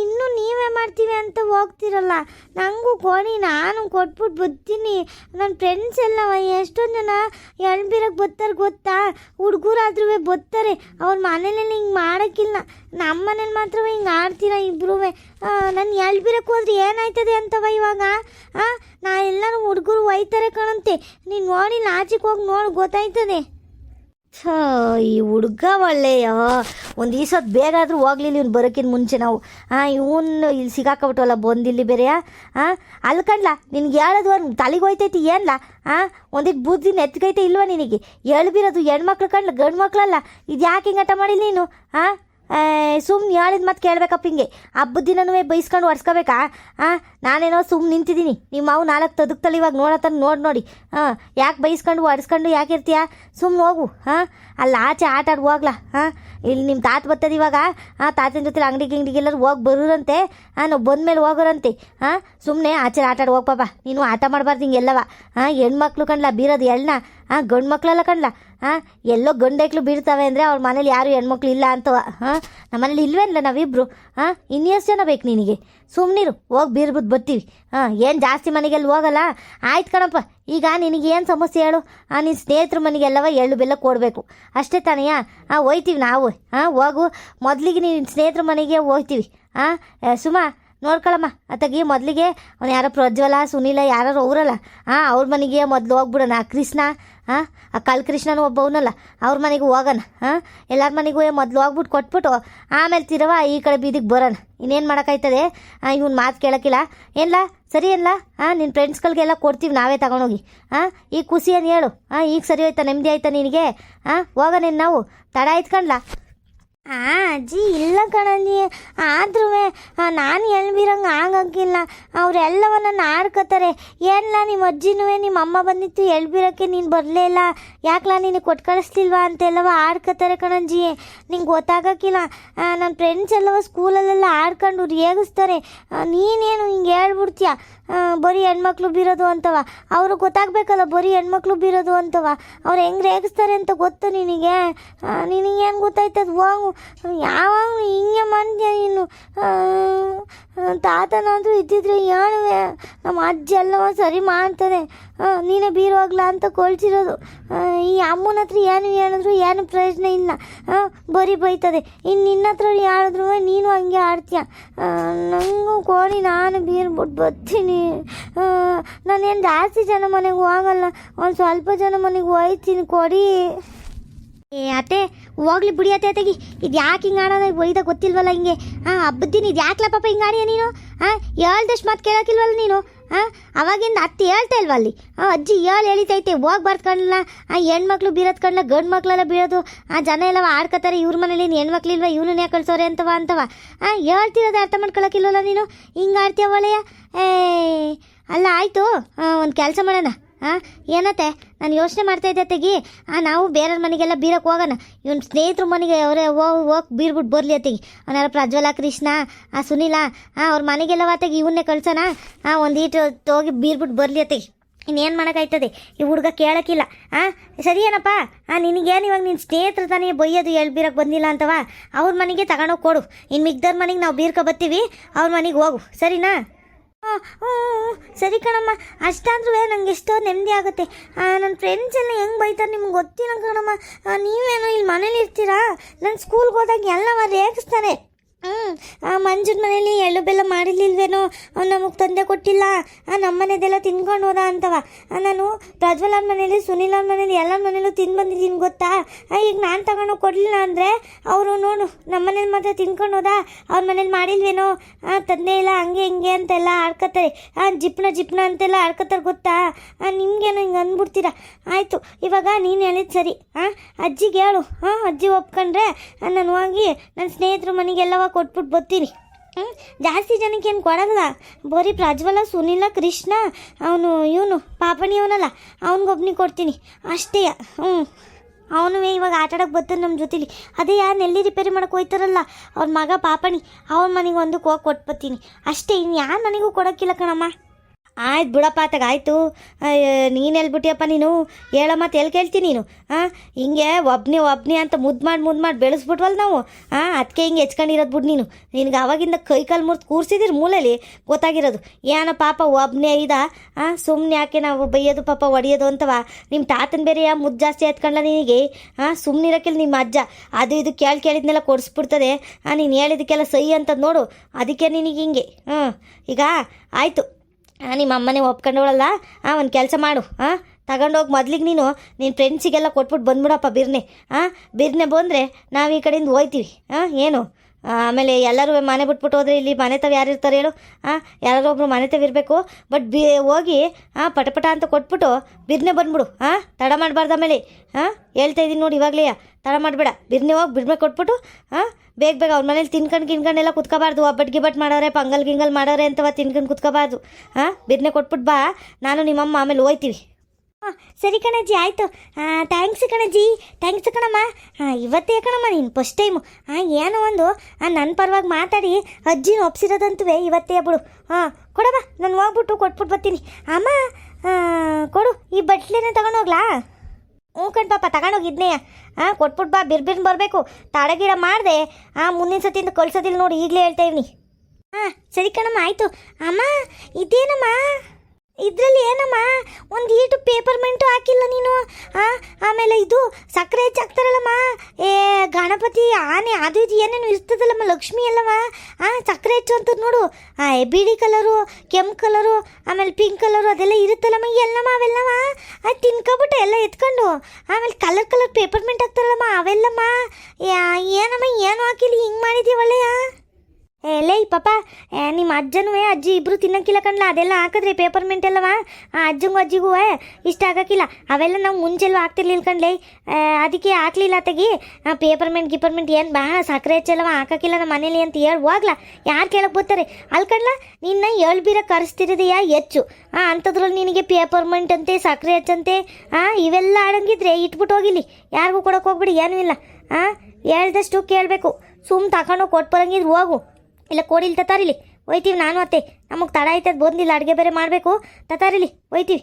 ಇನ್ನೂ ನೀವೇ ಮಾಡ್ತೀವಿ ಅಂತ ಹೋಗ್ತಿರಲ್ಲ. ನನಗೂ ಕೊಡಿ, ನಾನು ಕೊಟ್ಬಿಟ್ಟು ಬರ್ತೀನಿ ನನ್ನ ಫ್ರೆಂಡ್ಸ್ ಎಲ್ಲವ, ಎಷ್ಟೊಂದು ಜನ ಎಳ್ಬಿರಕ್ಕೆ ಬರ್ತಾರೆ ಗೊತ್ತಾ? ಹುಡುಗರಾದ್ರೂ ಬರ್ತಾರೆ. ಅವ್ರ ಮನೇಲಿ ಹಿಂಗೆ ಮಾಡೋಕ್ಕಿಲ್ಲ. ನಮ್ಮ ಮನೇಲಿ ಮಾತ್ರ ಹಿಂಗೆ ಆಡ್ತೀರಾ ಇಬ್ಬರೂ ನಾನು ಎಳ್ಬಿರಕ್ಕೆ ಹೋದ್ರೆ ಏನಾಯ್ತದೆ ಅಂತವ ಇವಾಗ? ಹಾಂ ನಾ ಎಲ್ಲರೂ ಹುಡುಗರು ಒಯ್ತಾರೆ ಕಣಂತೆ. ನೀನು ನೋಡಿ ಆಚೆಗೆ ಹೋಗಿ ನೋಡಿ, ಗೊತ್ತಾಯ್ತದೆ. ಛ, ಈ ಹುಡುಗ ಒಳ್ಳೆಯ. ಒಂದು ಈ ಸತ್ ಬೇಗ ಆದರೂ ಹೋಗ್ಲಿಲ್ಲ ಇವ್ನು ಬರೋಕ್ಕಿಂತ ಮುಂಚೆ ನಾವು. ಹಾಂ ಇವನು ಇಲ್ಲಿ ಸಿಗಾಕಬಿಟ್ಟವಲ್ಲ ಬಂದಿಲ್ಲಿ ಬೇರೆಯ? ಹಾಂ ಅಲ್ಲಿ ಕಣ್ಲ ನಿನಗೆ ಹೇಳೋದು ಒಂದು ತಲೆಗೆ ಹೋಯ್ತೈತಿ, ಏನ್ಲ? ಹಾಂ ಒಂದಿಟ್ಟು ಬುದ್ಧಿ ನೆತ್ಕೈತೆ ಇಲ್ವಾ ನಿನಗೆ? ಹೇಳ್ಬಿರೋದು ಹೆಣ್ಮಕ್ಳು ಕಣ್ಲ ಗಂಡು ಮಕ್ಳಲ್ಲ ಇದು ಯಾಕೆ ಹಿಂಗೆ ಹಠ ಮಾಡಿಲ್ಲ ನೀನು? ಹಾಂ ಸುಮ್ಮನೆ ಹೇಳಿದ ಮತ್ತೆ ಕೇಳಬೇಕಪ್ಪ ಹಿಂಗೆ. ಹಬ್ಬದ ದಿನನೂ ಬೈಸ್ಕೊಂಡು ಒಡ್ಸ್ಕೋಬೇಕಾ ಹಾಂ ನಾನೇನೋ ಸುಮ್ಮನೆ ನಿಂತಿದ್ದೀನಿ ನಿಮ್ಮ ಮಾವು ನಾಲ್ಕು ತದುಕ್ತಲ್ಲ ಇವಾಗ ನೋಡತ್ತಾನ ನೋಡಿ ನೋಡಿ. ಹಾಂ ಯಾಕೆ ಬೈಸ್ಕೊಂಡು ಒಡ್ಸ್ಕೊಂಡು ಯಾಕೆ ಇರ್ತೀಯಾ? ಸುಮ್ಮನೆ ಹೋಗು ಹಾಂ ಅಲ್ಲಿ ಆಚೆ ಆಟ ಆಡಿ ಹೋಗ್ಲಾ ಹಾಂ ಇಲ್ಲಿ ನಿಮ್ಮ ತಾತ ಬರ್ತದೆ ಇವಾಗ ಹಾಂ ತಾತನ ಜೊತೆ ಅಂಗಡಿ ಗಿಂಗಡಿಗೆಲ್ಲರೂ ಹೋಗಿ ಬರೋರಂತೆ ಹಾಂ ನಾವು ಬಂದ್ಮೇಲೆ ಹೋಗೋರಂತೆ ಹಾಂ ಸುಮ್ಮನೆ ಆಚೆ ಆಟ ಆಡಿ ಹೋಗ್ ಪಾಪ. ನೀನು ಆಟ ಮಾಡಬಾರ್ದು ಹಿಂಗೆಲ್ಲವ ಹಾಂ ಹೆಣ್ಮಕ್ಳು ಕಣ್ಲ ಬೀರೋದು ಎಳ್ನ ಹಾಂ ಗಂಡು ಮಕ್ಕಳೆಲ್ಲ ಕಣ್ಲ ಹಾಂ ಎಲ್ಲೋ ಗಂಡೈಕ್ಳು ಬೀಳ್ತಾವೆ ಅಂದರೆ ಅವ್ರ ಮನೇಲಿ ಯಾರು ಹೆಣ್ಮಕ್ಳು ಇಲ್ಲ ಅಂತವ ಹಾಂ? ನಮ್ಮ ಮನೇಲಿ ಇಲ್ವೇನಲ್ಲ ನಾವಿಬ್ರು? ಹಾಂ? ಇನ್ನೆಷ್ಟು ಜನ ಬೇಕು ನಿನಗೆ? ಸುಮ್ಮನಿರು ಹೋಗಿ ಬೀರ್ಬಿಟ್ಟು ಬರ್ತೀವಿ. ಹಾಂ, ಏನು ಜಾಸ್ತಿ ಮನೆಗೆಲ್ಲ ಹೋಗಲ್ಲ? ಆಯ್ತು ಕಣಪ್ಪ, ಈಗ ನಿನಗೆ ಏನು ಸಮಸ್ಯೆ ಹೇಳು? ಆ ನಿನ್ನ ಸ್ನೇಹಿತರ ಮನೆಗೆಲ್ಲವ ಎಳ್ಳು ಬೆಲ್ಲ ಕೊಡಬೇಕು. ಅಷ್ಟೇ ತಾನೆಯ? ಹಾಂ ಹೋಯ್ತೀವಿ ನಾವು. ಹಾಂ, ಹೋಗು. ಮೊದಲಿಗೆ ನಿನ್ನ ಸ್ನೇಹಿತರ ಮನೆಗೆ ಹೋಗ್ತೀವಿ ಹಾಂ? ಸುಮಾ, ನೋಡ್ಕೊಳಮ್ಮ ಅತ್ತಾಗಿ ಮೊದಲಿಗೆ ಅವ್ನು ಯಾರೋ ಪ್ರಜ್ವಲ, ಸುನೀಲ ಯಾರು ಅವರಲ್ಲ? ಹಾಂ, ಅವ್ರ ಮನೆಗೆ ಮೊದಲು ಹೋಗ್ಬಿಡೋಣ. ಕೃಷ್ಣ ಹಾಂ? ಆ ಕಲ್ಕೃಷ್ಣನ ಒಬ್ಬವನಲ್ಲ, ಅವ್ರ ಮನೆಗೆ ಹೋಗೋಣ, ಹಾಂ? ಎಲ್ಲರ ಮನೆಗೂ ಮೊದಲು ಹೋಗ್ಬಿಟ್ಟು ಕೊಟ್ಬಿಟ್ಟು ಆಮೇಲೆ ತಿರವ ಈ ಕಡೆ ಬೀದಿಗೆ ಬರೋಣ. ಇನ್ನೇನು ಮಾಡೋಕ್ಕಾಯ್ತದೆ? ಇವ್ನ ಮಾತು ಕೇಳೋಕ್ಕಿಲ್ಲ. ಏನ್ಲ? ಸರಿ ಏನ್ಲ? ಹಾಂ ನಿನ್ನ ಫ್ರೆಂಡ್ಸ್ಗಳಿಗೆಲ್ಲ ಕೊಡ್ತೀವಿ ನಾವೇ ತಗೊಂಡೋಗಿ. ಹಾಂ ಈಗ ಖುಷಿ ಏನು ಹೇಳು. ಹಾಂ ಈಗ ಸರಿ ಹೋಯ್ತಾ ನೆಮ್ಮದಿ ಆಯ್ತಾ ನಿನಗೆ? ಹಾಂ ಹೋಗೋಣ ನಾವು? ತಡ ಆಯ್ತು ಆ, ಅಜ್ಜಿ, ಇಲ್ಲ ಕಣಜ್ಜಿ. ಆದ್ರೂ ನಾನು ಎಳ್ಬಿರಂಗೆ ಆಗಂಗಿಲ್ಲ. ಅವರೆಲ್ಲವನ್ನ ನಾಡ್ಕೋತಾರೆ. ಏನಿಲ್ಲ ನಿಮ್ಮ ಅಜ್ಜಿನೂ ನಿಮ್ಮ ಅಮ್ಮ ಬಂದಿತ್ತು ಎಳ್ಬಿರಕ್ಕೆ ನೀನು ಬರಲೇ ಇಲ್ಲ. ಯಾಕಲ ನೀನು ಕೊಟ್ಟು ಕಳಿಸ್ಲಿಲ್ವಾ ಅಂತೆಲ್ಲವ ಆಡ್ಕೋತಾರೆ ಕಣಜ್ಜಿ. ನಿಂಗೆ ಗೊತ್ತಾಗಕ್ಕಿಲ್ಲ. ನನ್ನ ಫ್ರೆಂಡ್ಸ್ ಎಲ್ಲವ ಸ್ಕೂಲಲ್ಲೆಲ್ಲ ಆಡ್ಕೊಂಡು ರೇಗಿಸ್ತಾರೆ. ನೀನೇನು ಹಿಂಗೆ ಹೇಳ್ಬಿಡ್ತೀಯ? ಬರೀ ಹೆಣ್ಮಕ್ಳು ಬೀರೋದು ಅಂತವ. ಅವರು ಗೊತ್ತಾಗಬೇಕಲ್ಲ, ಬರೀ ಹೆಣ್ಮಕ್ಳು ಬೀರೋದು ಅಂತವ. ಅವ್ರು ಹೆಂಗೆ ರೇಗಿಸ್ತಾರೆ ಅಂತ ಗೊತ್ತು ನಿನಗೆ? ನಿನಗೆ ಏನು ಗೊತ್ತಾಯ್ತದ ಹೋಗು. ಯಾವಾಗ ಹಿಂಗೆ ಮಾಡ್ತೀಯ ನೀನು? ತಾತನಾದರೂ ಇದ್ದಿದ್ರೆ ಹೇಳುವೆ ನಮ್ಮ ಅಜ್ಜಿ ಎಲ್ಲವ ಸರಿ ಮಾಡ್ತಾನೆ ನೀನೇ ಬೀರುವಾಗ್ಲ ಅಂತ ಕೊಳ್ಸಿರೋದು ಈ ಅಮ್ಮನ ಹತ್ರ ಏನು ಹೇಳಿದ್ರು ಏನು ಪ್ರಯೋಜನ ಇಲ್ಲ. ಬರಿ ಬೈತದೆ. ಇನ್ನು ನಿನ್ನ ಹತ್ರ ಹೇಳಿದ್ರು ನೀನು ಹಂಗೆ ಆಡ್ತೀಯ. ನಂಗೂ ಕೊಡಿ ನಾನು ಬೀರ್ಬಿಟ್ಟು ಬರ್ತೀನಿ. ನಾನೇನು ಜಾಸ್ತಿ ಜನ ಮನೆಗೆ ಹೋಗಲ್ಲ, ಒಂದು ಸ್ವಲ್ಪ ಜನ ಮನೆಗೆ ಹೋಯ್ತೀನಿ ಕೊಡಿ ಏ, ಅತ್ತೆ, ಹೋಗ್ಲಿ ಬಿಡಿ ಅತ್ತೆ, ಅತ್ತೆಗಿ. ಇದು ಯಾಕೆ ಹಿಂಗೆ ಆಡೋದ? ಒಯ್ದ ಗೊತ್ತಿಲ್ವಲ್ಲ ಹಿಂಗೆ. ಹಾಂ ಹಬ್ಬದಿನ ಇದು ಯಾಕ್ಲ ಪಾಪ ಹಿಂಗೆ ಆಡಿಯ ನೀನು? ಹಾಂ ಹೇಳ್ದಷ್ಟು ಮಾತು ಕೇಳೋಕ್ಕಿಲ್ವಲ್ಲ ನೀನು? ಹಾಂ ಅವಾಗಿಂದ ಅತ್ತೆ ಹೇಳ್ತಾ ಇಲ್ವ ಅಲ್ಲಿ? ಅಜ್ಜಿ ಹೇಳಿ ಎಳಿತೈತೆ, ಹೋಗಿ ಕಣ್ಲ. ಆ, ಹೆಣ್ಮಕ್ಳು ಬೀರೋದು ಕಣ್ಲ, ಗಂಡು ಮಕ್ಳೆಲ್ಲ ಬೀಳೋದು. ಆ, ಜನ ಎಲ್ಲ ಆಡ್ಕೋತಾರೆ, ಇವ್ರ ಮನೇಲಿ ಹೆಣ್ಮಕ್ಳು ಇಲ್ವಾ ಯಾಕೆ ಕಳ್ಸೋರೆ ಅಂತವ ಅಂತವ. ಹಾಂ ಹೇಳ್ತಿರೋದು ಅರ್ಥ ಮಾಡ್ಕೊಳಕ್ಕಿಲ್ಲಲ್ಲ ನೀನು? ಹಿಂಗೆ ಆಡ್ತೀಯ ಒಳೆಯ ಏ ಅಲ್ಲ, ಆಯಿತು. ಒಂದು ಕೆಲಸ ಮಾಡೋಣ. ಹಾಂ ಏನತ್ತೆ? ನಾನು ಯೋಚನೆ ಮಾಡ್ತಾ ಇದ್ದೆ ತೆಗಿ ಆ, ನಾವು ಬೇರೆಯವ್ರ ಮನೆಗೆಲ್ಲ ಬೀರಕ್ಕೆ ಹೋಗೋಣ. ಇವನ್ ಸ್ನೇಹಿತರ ಮನೆಗೆ ಅವರೇ ಹೋಗಿ ಹೋಗಿ ಬೀರ್ಬಿಟ್ಟು ಬರಲಿ ಅತ್ತಿಗೆ. ಅವನಾರ ಪ್ರಜ್ವಲ ಕೃಷ್ಣ, ಆ, ಸುನೀಲ, ಆ, ಅವ್ರ ಮನೆಗೆಲ್ಲ ವಾತಾಗಿ ಇವನ್ನೇ ಕಳ್ಸೋಣ. ಆ, ಒಂದು ಈಟು ಹೋಗಿ ಬೀರ್ಬಿಟ್ಟು ಬರಲಿ ಅತ್ತಿಗೆ. ಇನ್ನೇನು ಮಾಡೋಕ್ಕಾಯ್ತದೆ? ಈ ಹುಡುಗ ಕೇಳೋಕ್ಕಿಲ್ಲ ಹಾಂ ಸರಿ ಏನಪ್ಪ? ಹಾಂ ನಿನಗೇನು ಇವಾಗ ನಿನ್ನ ಸ್ನೇಹಿತರ ತಾನೇ ಬೈಯೋದು ಹೇಳಿ ಬೀರಕ್ಕೆ ಬಂದಿಲ್ಲ ಅಂತವ? ಅವ್ರ ಮನೆಗೆ ತಗೊಂಡೋಗಿ ಕೊಡು. ಇನ್ನು ಮಿಗ್ದವ್ರ ಮನೆಗೆ ನಾವು ಬೀರ್ಕೊ ಬರ್ತೀವಿ ಅವ್ರ ಮನೆಗೆ ಹೋಗು. ಸರಿನಾ? ಹ್ಞೂ ಸರಿ ಕಣಮ್ಮ. ಅಷ್ಟಾದ್ರೂ ನಂಗೆ ಎಷ್ಟೋ ನೆಮ್ಮದಿ ಆಗುತ್ತೆ. ನನ್ನ ಫ್ರೆಂಡ್ಸ್ ಎಲ್ಲ ಹೆಂಗೆ ಬೈತಾರೆ ನಿಮ್ಗೆ ಗೊತ್ತಿಲ್ಲ ಕಣಮ್ಮ. ನೀವೇನೋ ಇಲ್ಲಿ ಮನೇಲಿ ಇರ್ತೀರಾ? ನಾನು ಸ್ಕೂಲ್ಗೆ ಹೋದಾಗ ಎಲ್ಲವ ರೇಗಿಸ್ತಾರೆ. ಹ್ಞೂ ಮಂಜುನ ಮನೇಲಿ ಎಳ್ಳು ಬೆಲ್ಲ ಮಾಡಿರ್ಲಿಲ್ವೇನೋ? ನಮಗೆ ತಂದೆ ಕೊಟ್ಟಿಲ್ಲ. ನಮ್ಮ ಮನೆದೆಲ್ಲ ತಿನ್ಕೊಂಡು ಹೋದ ಅಂತವ. ಆ, ನಾನು ಪ್ರಜ್ವಲ್ ಅವ್ರ ಮನೇಲಿ ಸುನೀಲ್ ಅವ್ರ ಮನೇಲಿ ಎಲ್ಲ ಮನೇಲೂ ತಿಂದು ಬಂದಿದ್ದೀನಿ ಗೊತ್ತಾ? ಈಗ ನಾನು ತಗೊಂಡೋಗಿ ಕೊಡಲಿಲ್ಲ ಅಂದರೆ ಅವರು ನೋಡು ನಮ್ಮ ಮನೇಲಿ ಮಾತ್ರ ತಿನ್ಕೊಂಡು ಹೋದ? ಅವ್ರ ಮನೇಲಿ ಮಾಡಿಲ್ವೇನೋ? ಆ, ತಂದೆ ಇಲ್ಲ ಹಂಗೆ ಹಿಂಗೆ ಅಂತೆಲ್ಲ ಆಡ್ಕೊತಾರೆ ಆ ಜಿಪ್ನ ಜಿಪ್ನ ಅಂತೆಲ್ಲ ಆಡ್ಕೊತಾರೆ ಗೊತ್ತಾ? ನಿಮ್ಗೇನೋ ಹಿಂಗೆ ಅಂದ್ಬಿಡ್ತೀರಾ? ಆಯಿತು ಇವಾಗ ನೀನು ಹೇಳಿದ್ ಸರಿ. ಹಾಂ ಅಜ್ಜಿಗೆ ಹೇಳು. ಹಾಂ ಅಜ್ಜಿ ಒಪ್ಕೊಂಡ್ರೆ ಆ, ನಾನು ಹೋಗಿ ನನ್ನ ಸ್ನೇಹಿತರ ಮನೆಗೆಲ್ಲವ ಕೊಟ್ಬಿಟ್ಟು ಬರ್ತೀನಿ ಹ್ಞೂ ಜಾಸ್ತಿ ಜನಕ್ಕೆ ಏನು ಕೊಡಲ್ಲ. ಬರೀ ಪ್ರಜ್ವಲ, ಸುನಿಲ, ಕೃಷ್ಣ, ಅವನು, ಇವನು ಪಾಪಣಿ ಅವನಲ್ಲ ಅವನಿಗೊಬ್ಬನಿಗೆ ಕೊಡ್ತೀನಿ. ಅಷ್ಟೇ ಹ್ಞೂ ಅವನು ಇವಾಗ ಆಟ ಆಡೋಕೆ ಬರ್ತಾನೆ ನಮ್ಮ ಜೊತೆಲಿ. ಅದೇ ಯಾರು ನೆಲ್ಲಿ ರಿಪೇರಿ ಮಾಡೋಕೆ ಹೋಯ್ತಾರಲ್ಲ, ಅವ್ರ ಮಗ ಪಾಪಣಿ, ಅವ್ರ ಮನೆಗೆ ಒಂದಕ್ಕೆ ಹೋಗಿ ಕೊಟ್ಬರ್ತೀನಿ. ಅಷ್ಟೇ ಇನ್ನು ಯಾರ ಮನೆಗೂ ಕೊಡೋಕ್ಕಿಲ್ಲ ಕಣಮ್ಮ. ಆಯ್ತು ಬಿಡಪ್ಪ ಆತಾಗ, ಆಯಿತು. ನೀನು ಹೇಳ್ಬಿಟ್ಟಿಯಪ್ಪ ನೀನು? ಹೇಳೋ ಮತ್ತೆ ಎಲ್ಲಿ ಕೇಳ್ತೀನಿ ನೀನು? ಹಾಂ ಹಿಂಗೆ ಒಬ್ನೇ ಒಬ್ನೇ ಅಂತ ಮುದ್ದು ಮಾಡಿ ಮುದ್ದು ಮಾಡಿ ಬೆಳೆಸ್ಬಿಟ್ವಲ್ಲ ನಾವು. ಹಾಂ ಅದಕ್ಕೆ ಹಿಂಗೆ ಹೆಚ್ಕೊಂಡಿರೋದು ಬಿಡು ನೀನು. ನಿನಗೆ ಅವಾಗಿಂದ ಕೈ ಕಾಲು ಮುರಿದು ಕೂರ್ಸಿದಿರಿ ಮೂಲೆಯಲ್ಲಿ ಗೊತ್ತಾಗಿರೋದು. ಏನೋ ಪಾಪ ಒಬ್ನೇ ಇದ? ಹಾಂ ಸುಮ್ಮನೆ ಯಾಕೆ ನಾವು ಬೈಯೋದು ಪಾಪ ಹೊಡಿಯೋದು ಅಂತವ? ನಿಮ್ಮ ತಾತನ ಬೇರೆ ಯಾ ಮುದ್ದು ಜಾಸ್ತಿ ಎತ್ಕೊಂಡ್ಲ ನಿನಗೆ? ಹಾಂ ಸುಮ್ಮನಿರಕ್ಕಿಲ್ಲ ನಿಮ್ಮ ಅಜ್ಜ. ಅದು ಇದು ಕೇಳಿ ಕೇಳಿದ್ನೆಲ್ಲ ಕೊಡಿಸ್ಬಿಡ್ತದೆ. ಹಾಂ ನೀನು ಹೇಳಿದಕ್ಕೆಲ್ಲ ಸಹಿ ಅಂತ ನೋಡು. ಅದಕ್ಕೆ ನಿನಗೆ ಹಿಂಗೆ. ಹ್ಞೂ ಈಗ ಆಯಿತು. ನಿಮ್ಮ ಅಮ್ಮನೇ ಒಪ್ಕೊಂಡವಳಲ್ಲ? ಹಾಂ ಒಂದು ಕೆಲಸ ಮಾಡು ಹಾಂ ತಗೊಂಡೋಗಿ ಮೊದ್ಲಿಗೆ ನೀನು ನಿನ್ನ ಫ್ರೆಂಡ್ಸಿಗೆಲ್ಲ ಕೊಟ್ಬಿಟ್ಟು ಬಂದ್ಬಿಡಪ್ಪ ಬಿರ್ನೆ ಹಾಂ ಬಿರ್ನೆ ಬಂದರೆ ನಾವು ಈ ಕಡೆಯಿಂದ ಹೋಯ್ತೀವಿ ಹಾಂ ಏನು? ಆಮೇಲೆ ಎಲ್ಲರೂ ಮನೆ ಬಿಟ್ಬಿಟ್ಟು ಹೋದ್ರೆ ಇಲ್ಲಿ ಮನೆ ತಾವು ಯಾರು ಇರ್ತಾರೆ ಹೇಳು ಹಾಂ ಯಾರಾದ್ರೂ ಒಬ್ರು ಮನೆ ತಾವು ಇರಬೇಕು ಬಟ್ ಬಿ, ಹೋಗಿ ಹಾಂ ಪಟಪಟ ಅಂತ ಕೊಟ್ಬಿಟ್ಟು ಬಿರ್ನೆ ಬಂದ್ಬಿಡು ಹಾಂ ತಡ ಮಾಡಬಾರ್ದು ಆಮೇಲೆ ಹಾಂ ಹೇಳ್ತಾ ಇದ್ದೀನಿ ನೋಡಿ ಇವಾಗಲೇ, ತಡ ಮಾಡಬೇಡ, ಬಿರ್ನೆ ಹೋಗಿ ಬಿರ್ನೆ ಕೊಟ್ಬಿಟ್ಟು ಹಾಂ ಬೇಗ ಬೇಗ ಅವ್ರ ಮನೇಲಿ ತಿನ್ಕೊಂಡು ಕಿನ್ಕೊಂಡೆಲ್ಲ ಕುತ್ಕೋಬಾರ್ದು. ಒಬ್ಬಟ್ಟು ಗಿಬ್ಬಟ್ಟು ಮಾಡೋರೆ, ಪಂಗಲ್ ಗಿಂಗಲ್ ಮಾಡೋರೆ ಅಂತವ ತಿನ್ಕೊಂಡು ಕುತ್ಕೋಬಾರ್ದು. ಹಾಂ? ಬಿರ್ನೆ ಕೊಟ್ಬಿಟ್ಟು ಬಾ. ನಾನು ನಿಮ್ಮಮ್ಮ ಆಮೇಲೆ ಹೋಯ್ತೀವಿ. ಹಾಂ, ಸರಿ ಕಣಜ್ಜಿ, ಆಯಿತು. ಥ್ಯಾಂಕ್ಸ್ ಕಣಜ್ಜಿ. ಥ್ಯಾಂಕ್ಸ್ ಕಣಮ್ಮ. ಹಾಂ ಇವತ್ತೇ ಕಣಮ್ಮ ನೀನು ಫಸ್ಟ್ ಟೈಮು ಹಾಂ ಏನೋ ಒಂದು. ಹಾಂ ನನ್ನ ಪರವಾಗಿ ಮಾತಾಡಿ. ಅಜ್ಜಿನ ಒಪ್ಸಿರೋದಂತೂ ಇವತ್ತೇ ಬಿಡು. ಹಾಂ ಕೊಡಮ್ಮ ನಾನು ಹೋಗ್ಬಿಟ್ಟು ಕೊಟ್ಬಿಟ್ಟು ಬರ್ತೀನಿ. ಅಮ್ಮ ಕೊಡು. ಈ ಬಟ್ಲೇನೆ ತಗೊಂಡೋಗ್ಲಾ ಹ್ಞೂ ಕಣ್ ಪಾಪ, ತಗೊಂಡೋಗಿದ್ನೇ. ಹಾಂ ಕೊಟ್ಬಿಟ್ಟು ಬಾ ಬಿರ್ಬಿರ್ನ ಬರಬೇಕು. ತಡಗಿಡ ಮಾಡಿದೆ. ಹಾಂ ಮುಂದಿನ ಸತಿಯಿಂದ ಕಳ್ಸೋದಿಲ್ಲ ನೋಡಿ, ಈಗಲೇ ಹೇಳ್ತಾ ಇವ್ನಿ ಹಾಂ ಸರಿ ಕಣಮ್ಮ, ಆಯಿತು. ಅಮ್ಮ, ಇದೇನಮ್ಮ? ಇದರಲ್ಲಿ ಏನಮ್ಮ? ಒಂದು ಈಟು ಪೇಪರ್ ಮೆಂಟು ಹಾಕಿಲ್ಲ ನೀನು? ಆಮೇಲೆ ಇದು ಸಕ್ಕರೆ ಹೆಚ್ಚು ಹಾಕ್ತಾರಲ್ಲಮ್ಮ. ಏ, ಗಣಪತಿ ಆನೆ ಅದು ಇದು ಏನೇನು ಇರ್ತದಲ್ಲಮ್ಮ, ಲಕ್ಷ್ಮಿ ಅಲ್ಲಮ್ಮ ಹಾಂ ಸಕ್ಕರೆ ಹೆಚ್ಚು ಅಂತ ನೋಡು. ಬಿಳಿ ಕಲರು ಕೆಂಪು ಕಲರು ಆಮೇಲೆ ಪಿಂಕ್ ಕಲರು ಅದೆಲ್ಲ ಇರುತ್ತಲ್ಲಮ್ಮ ಎಲ್ಲಮ್ಮ ಅವೆಲ್ಲಮ್ಮ ಅದು ತಿನ್ಕೊಬಿಟ್ಟು ಎಲ್ಲ ಎತ್ಕೊಂಡು, ಆಮೇಲೆ ಕಲರ್ ಕಲರ್ ಪೇಪರ್ ಮೆಂಟ್ ಹಾಕ್ತಾರಲ್ಲಮ್ಮ, ಅವೆಲ್ಲಮ್ಮ? ಏನಮ್ಮ, ಏನು ಹಾಕಿಲ್ಲ, ಹಿಂಗೆ ಮಾಡಿದೀವಲ್ಲಯ್ಯ ಎಲೇ ಪಾಪ ನಿಮ್ಮ ಅಜ್ಜನೂ ಅಜ್ಜಿ ಇಬ್ಬರು ತಿನ್ನಕ್ಕಿಲ್ಲ ಕಣ್ಲ, ಅದೆಲ್ಲ ಹಾಕಿದ್ರಿ ಪೇಪರ್ ಮಿಂಟ್ ಎಲ್ಲವ ಆ, ಅಜ್ಜಂಗೂ ಅಜ್ಜಿಗೂ ಇಷ್ಟ ಆಗೋಕ್ಕಿಲ್ಲ. ಅವೆಲ್ಲ ನಾವು ಮುಂಚೆಲ್ಲೂ ಹಾಕ್ತಿರ್ಲಿಲ್ಲ ಕಣ್ಲೇ. ಅದಕ್ಕೆ ಹಾಕ್ಲಿಲ್ಲ ತೆಗಿ ಪೇಪರ್ ಮಿಂಟ್ ಗಿಪರ್ ಮಿಂಟ್ ಏನು ಬಾ, ಸಕ್ಕರೆ ಹೆಚ್ಚೆಲ್ಲವ, ಹಾಕಕ್ಕಿಲ್ಲ ನಮ್ಮ ಮನೇಲಿ ಅಂತ ಹೇಳಿ ಹೋಗ್ಲಾ. ಯಾರು ಕೇಳಕ್ಕೆ ಬರ್ತಾರೆ? ಅಲ್ಲಿ ಕಣ್ಲ, ನಿನ್ನ ಏಳು ಬೀರ ಕರೆಸ್ತಿರೋದೆಯಾ ಹೆಚ್ಚು? ಆ ಅಂಥದ್ರಲ್ಲಿ ನಿನಗೆ ಪೇಪರ್ ಮಿಂಟ್ ಅಂತೆ, ಸಕ್ಕರೆ ಹೆಚ್ಚಂತೆ ಹಾಂ ಇವೆಲ್ಲ ಆಡಂಗಿದ್ರೆ ಇಟ್ಬಿಟ್ಟು ಹೋಗಿಲಿ. ಯಾರಿಗೂ ಕೊಡೋಕೆ ಹೋಗ್ಬಿಡಿ, ಏನೂ ಇಲ್ಲ. ಆ, ಹೇಳ್ದಷ್ಟು ಕೇಳಬೇಕು. ಸುಮ್ಮ ತಗೊಂಡು ಕೊಟ್ಟು ಬರಂಗಿದ್ರೆ ಹೋಗು. ಇಲ್ಲ, ಕೋಡಿಲ್ ತತಾರಿಲಿ. ಒಯ್ತೀವಿ ನಾನು ಅತ್ತೆ ನಮಗೆ ತಡ ಆಯ್ತದ ಬಂದಿಲ್ಲ, ಅಡುಗೆ ಬೇರೆ ಮಾಡಬೇಕು. ತತಾರಿಲಿ, ಒಯ್ತೀವಿ.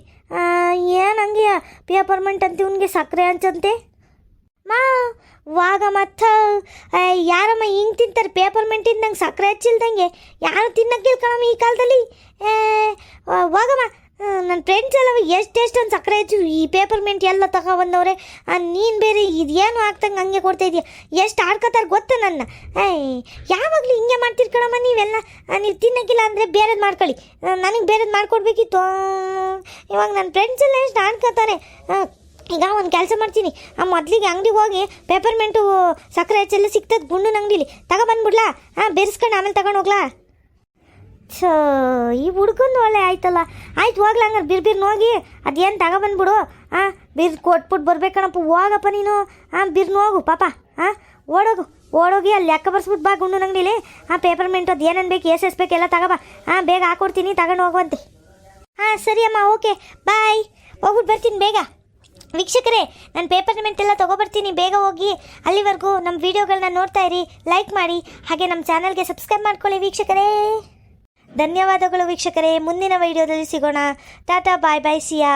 ಏನು ಹಂಗೆ? ಪೇಪರ್ಮೆಂಟ್ ಅಂತ ಇವನಿಗೆ ಸಕ್ಕರೆ ಹಂಚಂತೆ? ಮಾ ವಾಗ ಮತ್ತ ಯಾರಮ್ಮ ಹಿಂಗೆ ತಿಂತಾರೆ? ಪೇಪರ್ಮೆಂಟ್ ನಂಗೆ ಸಕ್ಕರೆ ಹಚ್ಚಿಲ್ದಂಗೆ? ಯಾರು ತಿನ್ನಕ್ಕಿಲ್ಲ ಕಣಮ್ಮ ಈ ಕಾಲದಲ್ಲಿ? ಹೋಗಮ್ಮ ನನ್ನ ಫ್ರೆಂಡ್ಸ್ ಎಲ್ಲ ಎಷ್ಟೆಷ್ಟು ಒಂದು ಸಕ್ಕರೆ ಹೆಚ್ಚು, ಈ ಪೇಪರ್ಮೆಂಟ್ ಎಲ್ಲ ತಗೊಬಂದವ್ರೆ. ನೀನು ಬೇರೆ ಇದೇನು ಆಗ್ತಂಗೆ ಹಂಗೆ ಕೊಡ್ತಾ ಇದೀಯ. ಎಷ್ಟು ಆಡ್ಕೋತಾರೆ ಗೊತ್ತಾ ನನ್ನ? ಯಾವಾಗಲೂ ಹಿಂಗೆ ಮಾಡ್ತೀರಿ ಕಣಮ್ಮ ನೀವೆಲ್ಲ? ನೀವು ತಿನ್ನಕ್ಕಿಲ್ಲ ಅಂದರೆ ಬೇರೆದು ಮಾಡ್ಕೊಳ್ಳಿ. ನನಗೆ ಬೇರೆದು ಮಾಡ್ಕೊಡ್ಬೇಕಿತ್ತು. ಇವಾಗ ನನ್ನ ಫ್ರೆಂಡ್ಸ್ ಎಲ್ಲ ಎಷ್ಟು ಆಡ್ಕೋತಾರೆ. ಈಗ ಒಂದು ಕೆಲಸ ಮಾಡ್ತೀನಿ. ಆ, ಮೊದಲಿಗೆ ಅಂಗಡಿಗೆ ಹೋಗಿ ಪೇಪರ್ಮೆಂಟು ಸಕ್ಕರೆ ಹೆಚ್ಚೆಲ್ಲ ಸಿಗ್ತದೆ ಗುಂಡು ಅಂಗಡಿಲಿ. ತಗೊಬಂದ್ಬಿಡ್ಲಾ ಹಾಂ ಬೆರೆಸ್ಕೊಂಡು ಆಮೇಲೆ ತಗೊಂಡು ಹೋಗ್ಲಾ? ಈ ಹುಡ್ಕೊಂಡು ಒಳ್ಳೆ ಆಯ್ತಲ್ಲ. ಆಯ್ತು ಹೋಗ್ಲ ಹಂಗಾರೆ ಬಿರ್ ಬಿರ್ನ ಹೋಗಿ ಅದೇನು ತಗೊಬಂದ್ಬಿಡು ಹಾಂ ಬಿರ್ ಕೊಟ್ಬಿಟ್ಟು ಬರ್ಬೇಕಣಪ್ಪ, ಹೋಗಪ್ಪ ನೀನು. ಹಾಂ ಬಿರ್ನ ಹೋಗು ಪಾಪ. ಹಾಂ ಓಡೋಗು. ಓಡೋಗಿ ಅಲ್ಲಿ ಲೆಕ್ಕ ಬರ್ಸ್ಬಿಟ್ಟು ಬಾ ಗುಂಡು ಅಂಗಡಿಲಿ. ಹಾಂ ಪೇಪರ್ಮೆಂಟ್ ಅದು ಏನೇನು ಬೇಕು ಎಸ್ ಎಸ್ ಬೇಕು ಎಲ್ಲ ತಗೋಬಾ ಹಾಂ ಬೇಗ ಹಾಕ್ಕೊಡ್ತೀನಿ ತಗೊಂಡು ಹೋಗುವಂತೆ. ಹಾಂ ಸರಿ ಅಮ್ಮ, ಓಕೆ. ಬಾಯ್. ಹೋಗ್ಬಿಟ್ಟು ಬರ್ತೀನಿ ಬೇಗ. ವೀಕ್ಷಕರೇ, ನಾನು ಪೇಪರ್ಮೆಂಟ್ ಎಲ್ಲ ತೊಗೊಬರ್ತೀನಿ ಬೇಗ ಹೋಗಿ. ಅಲ್ಲಿವರೆಗೂ ನಮ್ಮ ವೀಡಿಯೋಗಳನ್ನ ನೋಡ್ತಾ ಇರಿ ಲೈಕ್ ಮಾಡಿ. ಹಾಗೆ ನಮ್ಮ ಚಾನಲ್ಗೆ ಸಬ್ಸ್ಕ್ರೈಬ್ ಮಾಡ್ಕೊಳ್ಳಿ ವೀಕ್ಷಕರೇ. ಧನ್ಯವಾದಗಳು ವೀಕ್ಷಕರೇ ಮುಂದಿನ ವಿಡಿಯೋದಲ್ಲಿ ಸಿಗೋಣ. ಟಾಟಾ ಬಾಯ್ ಬಾಯ್ ಸಿಯಾ.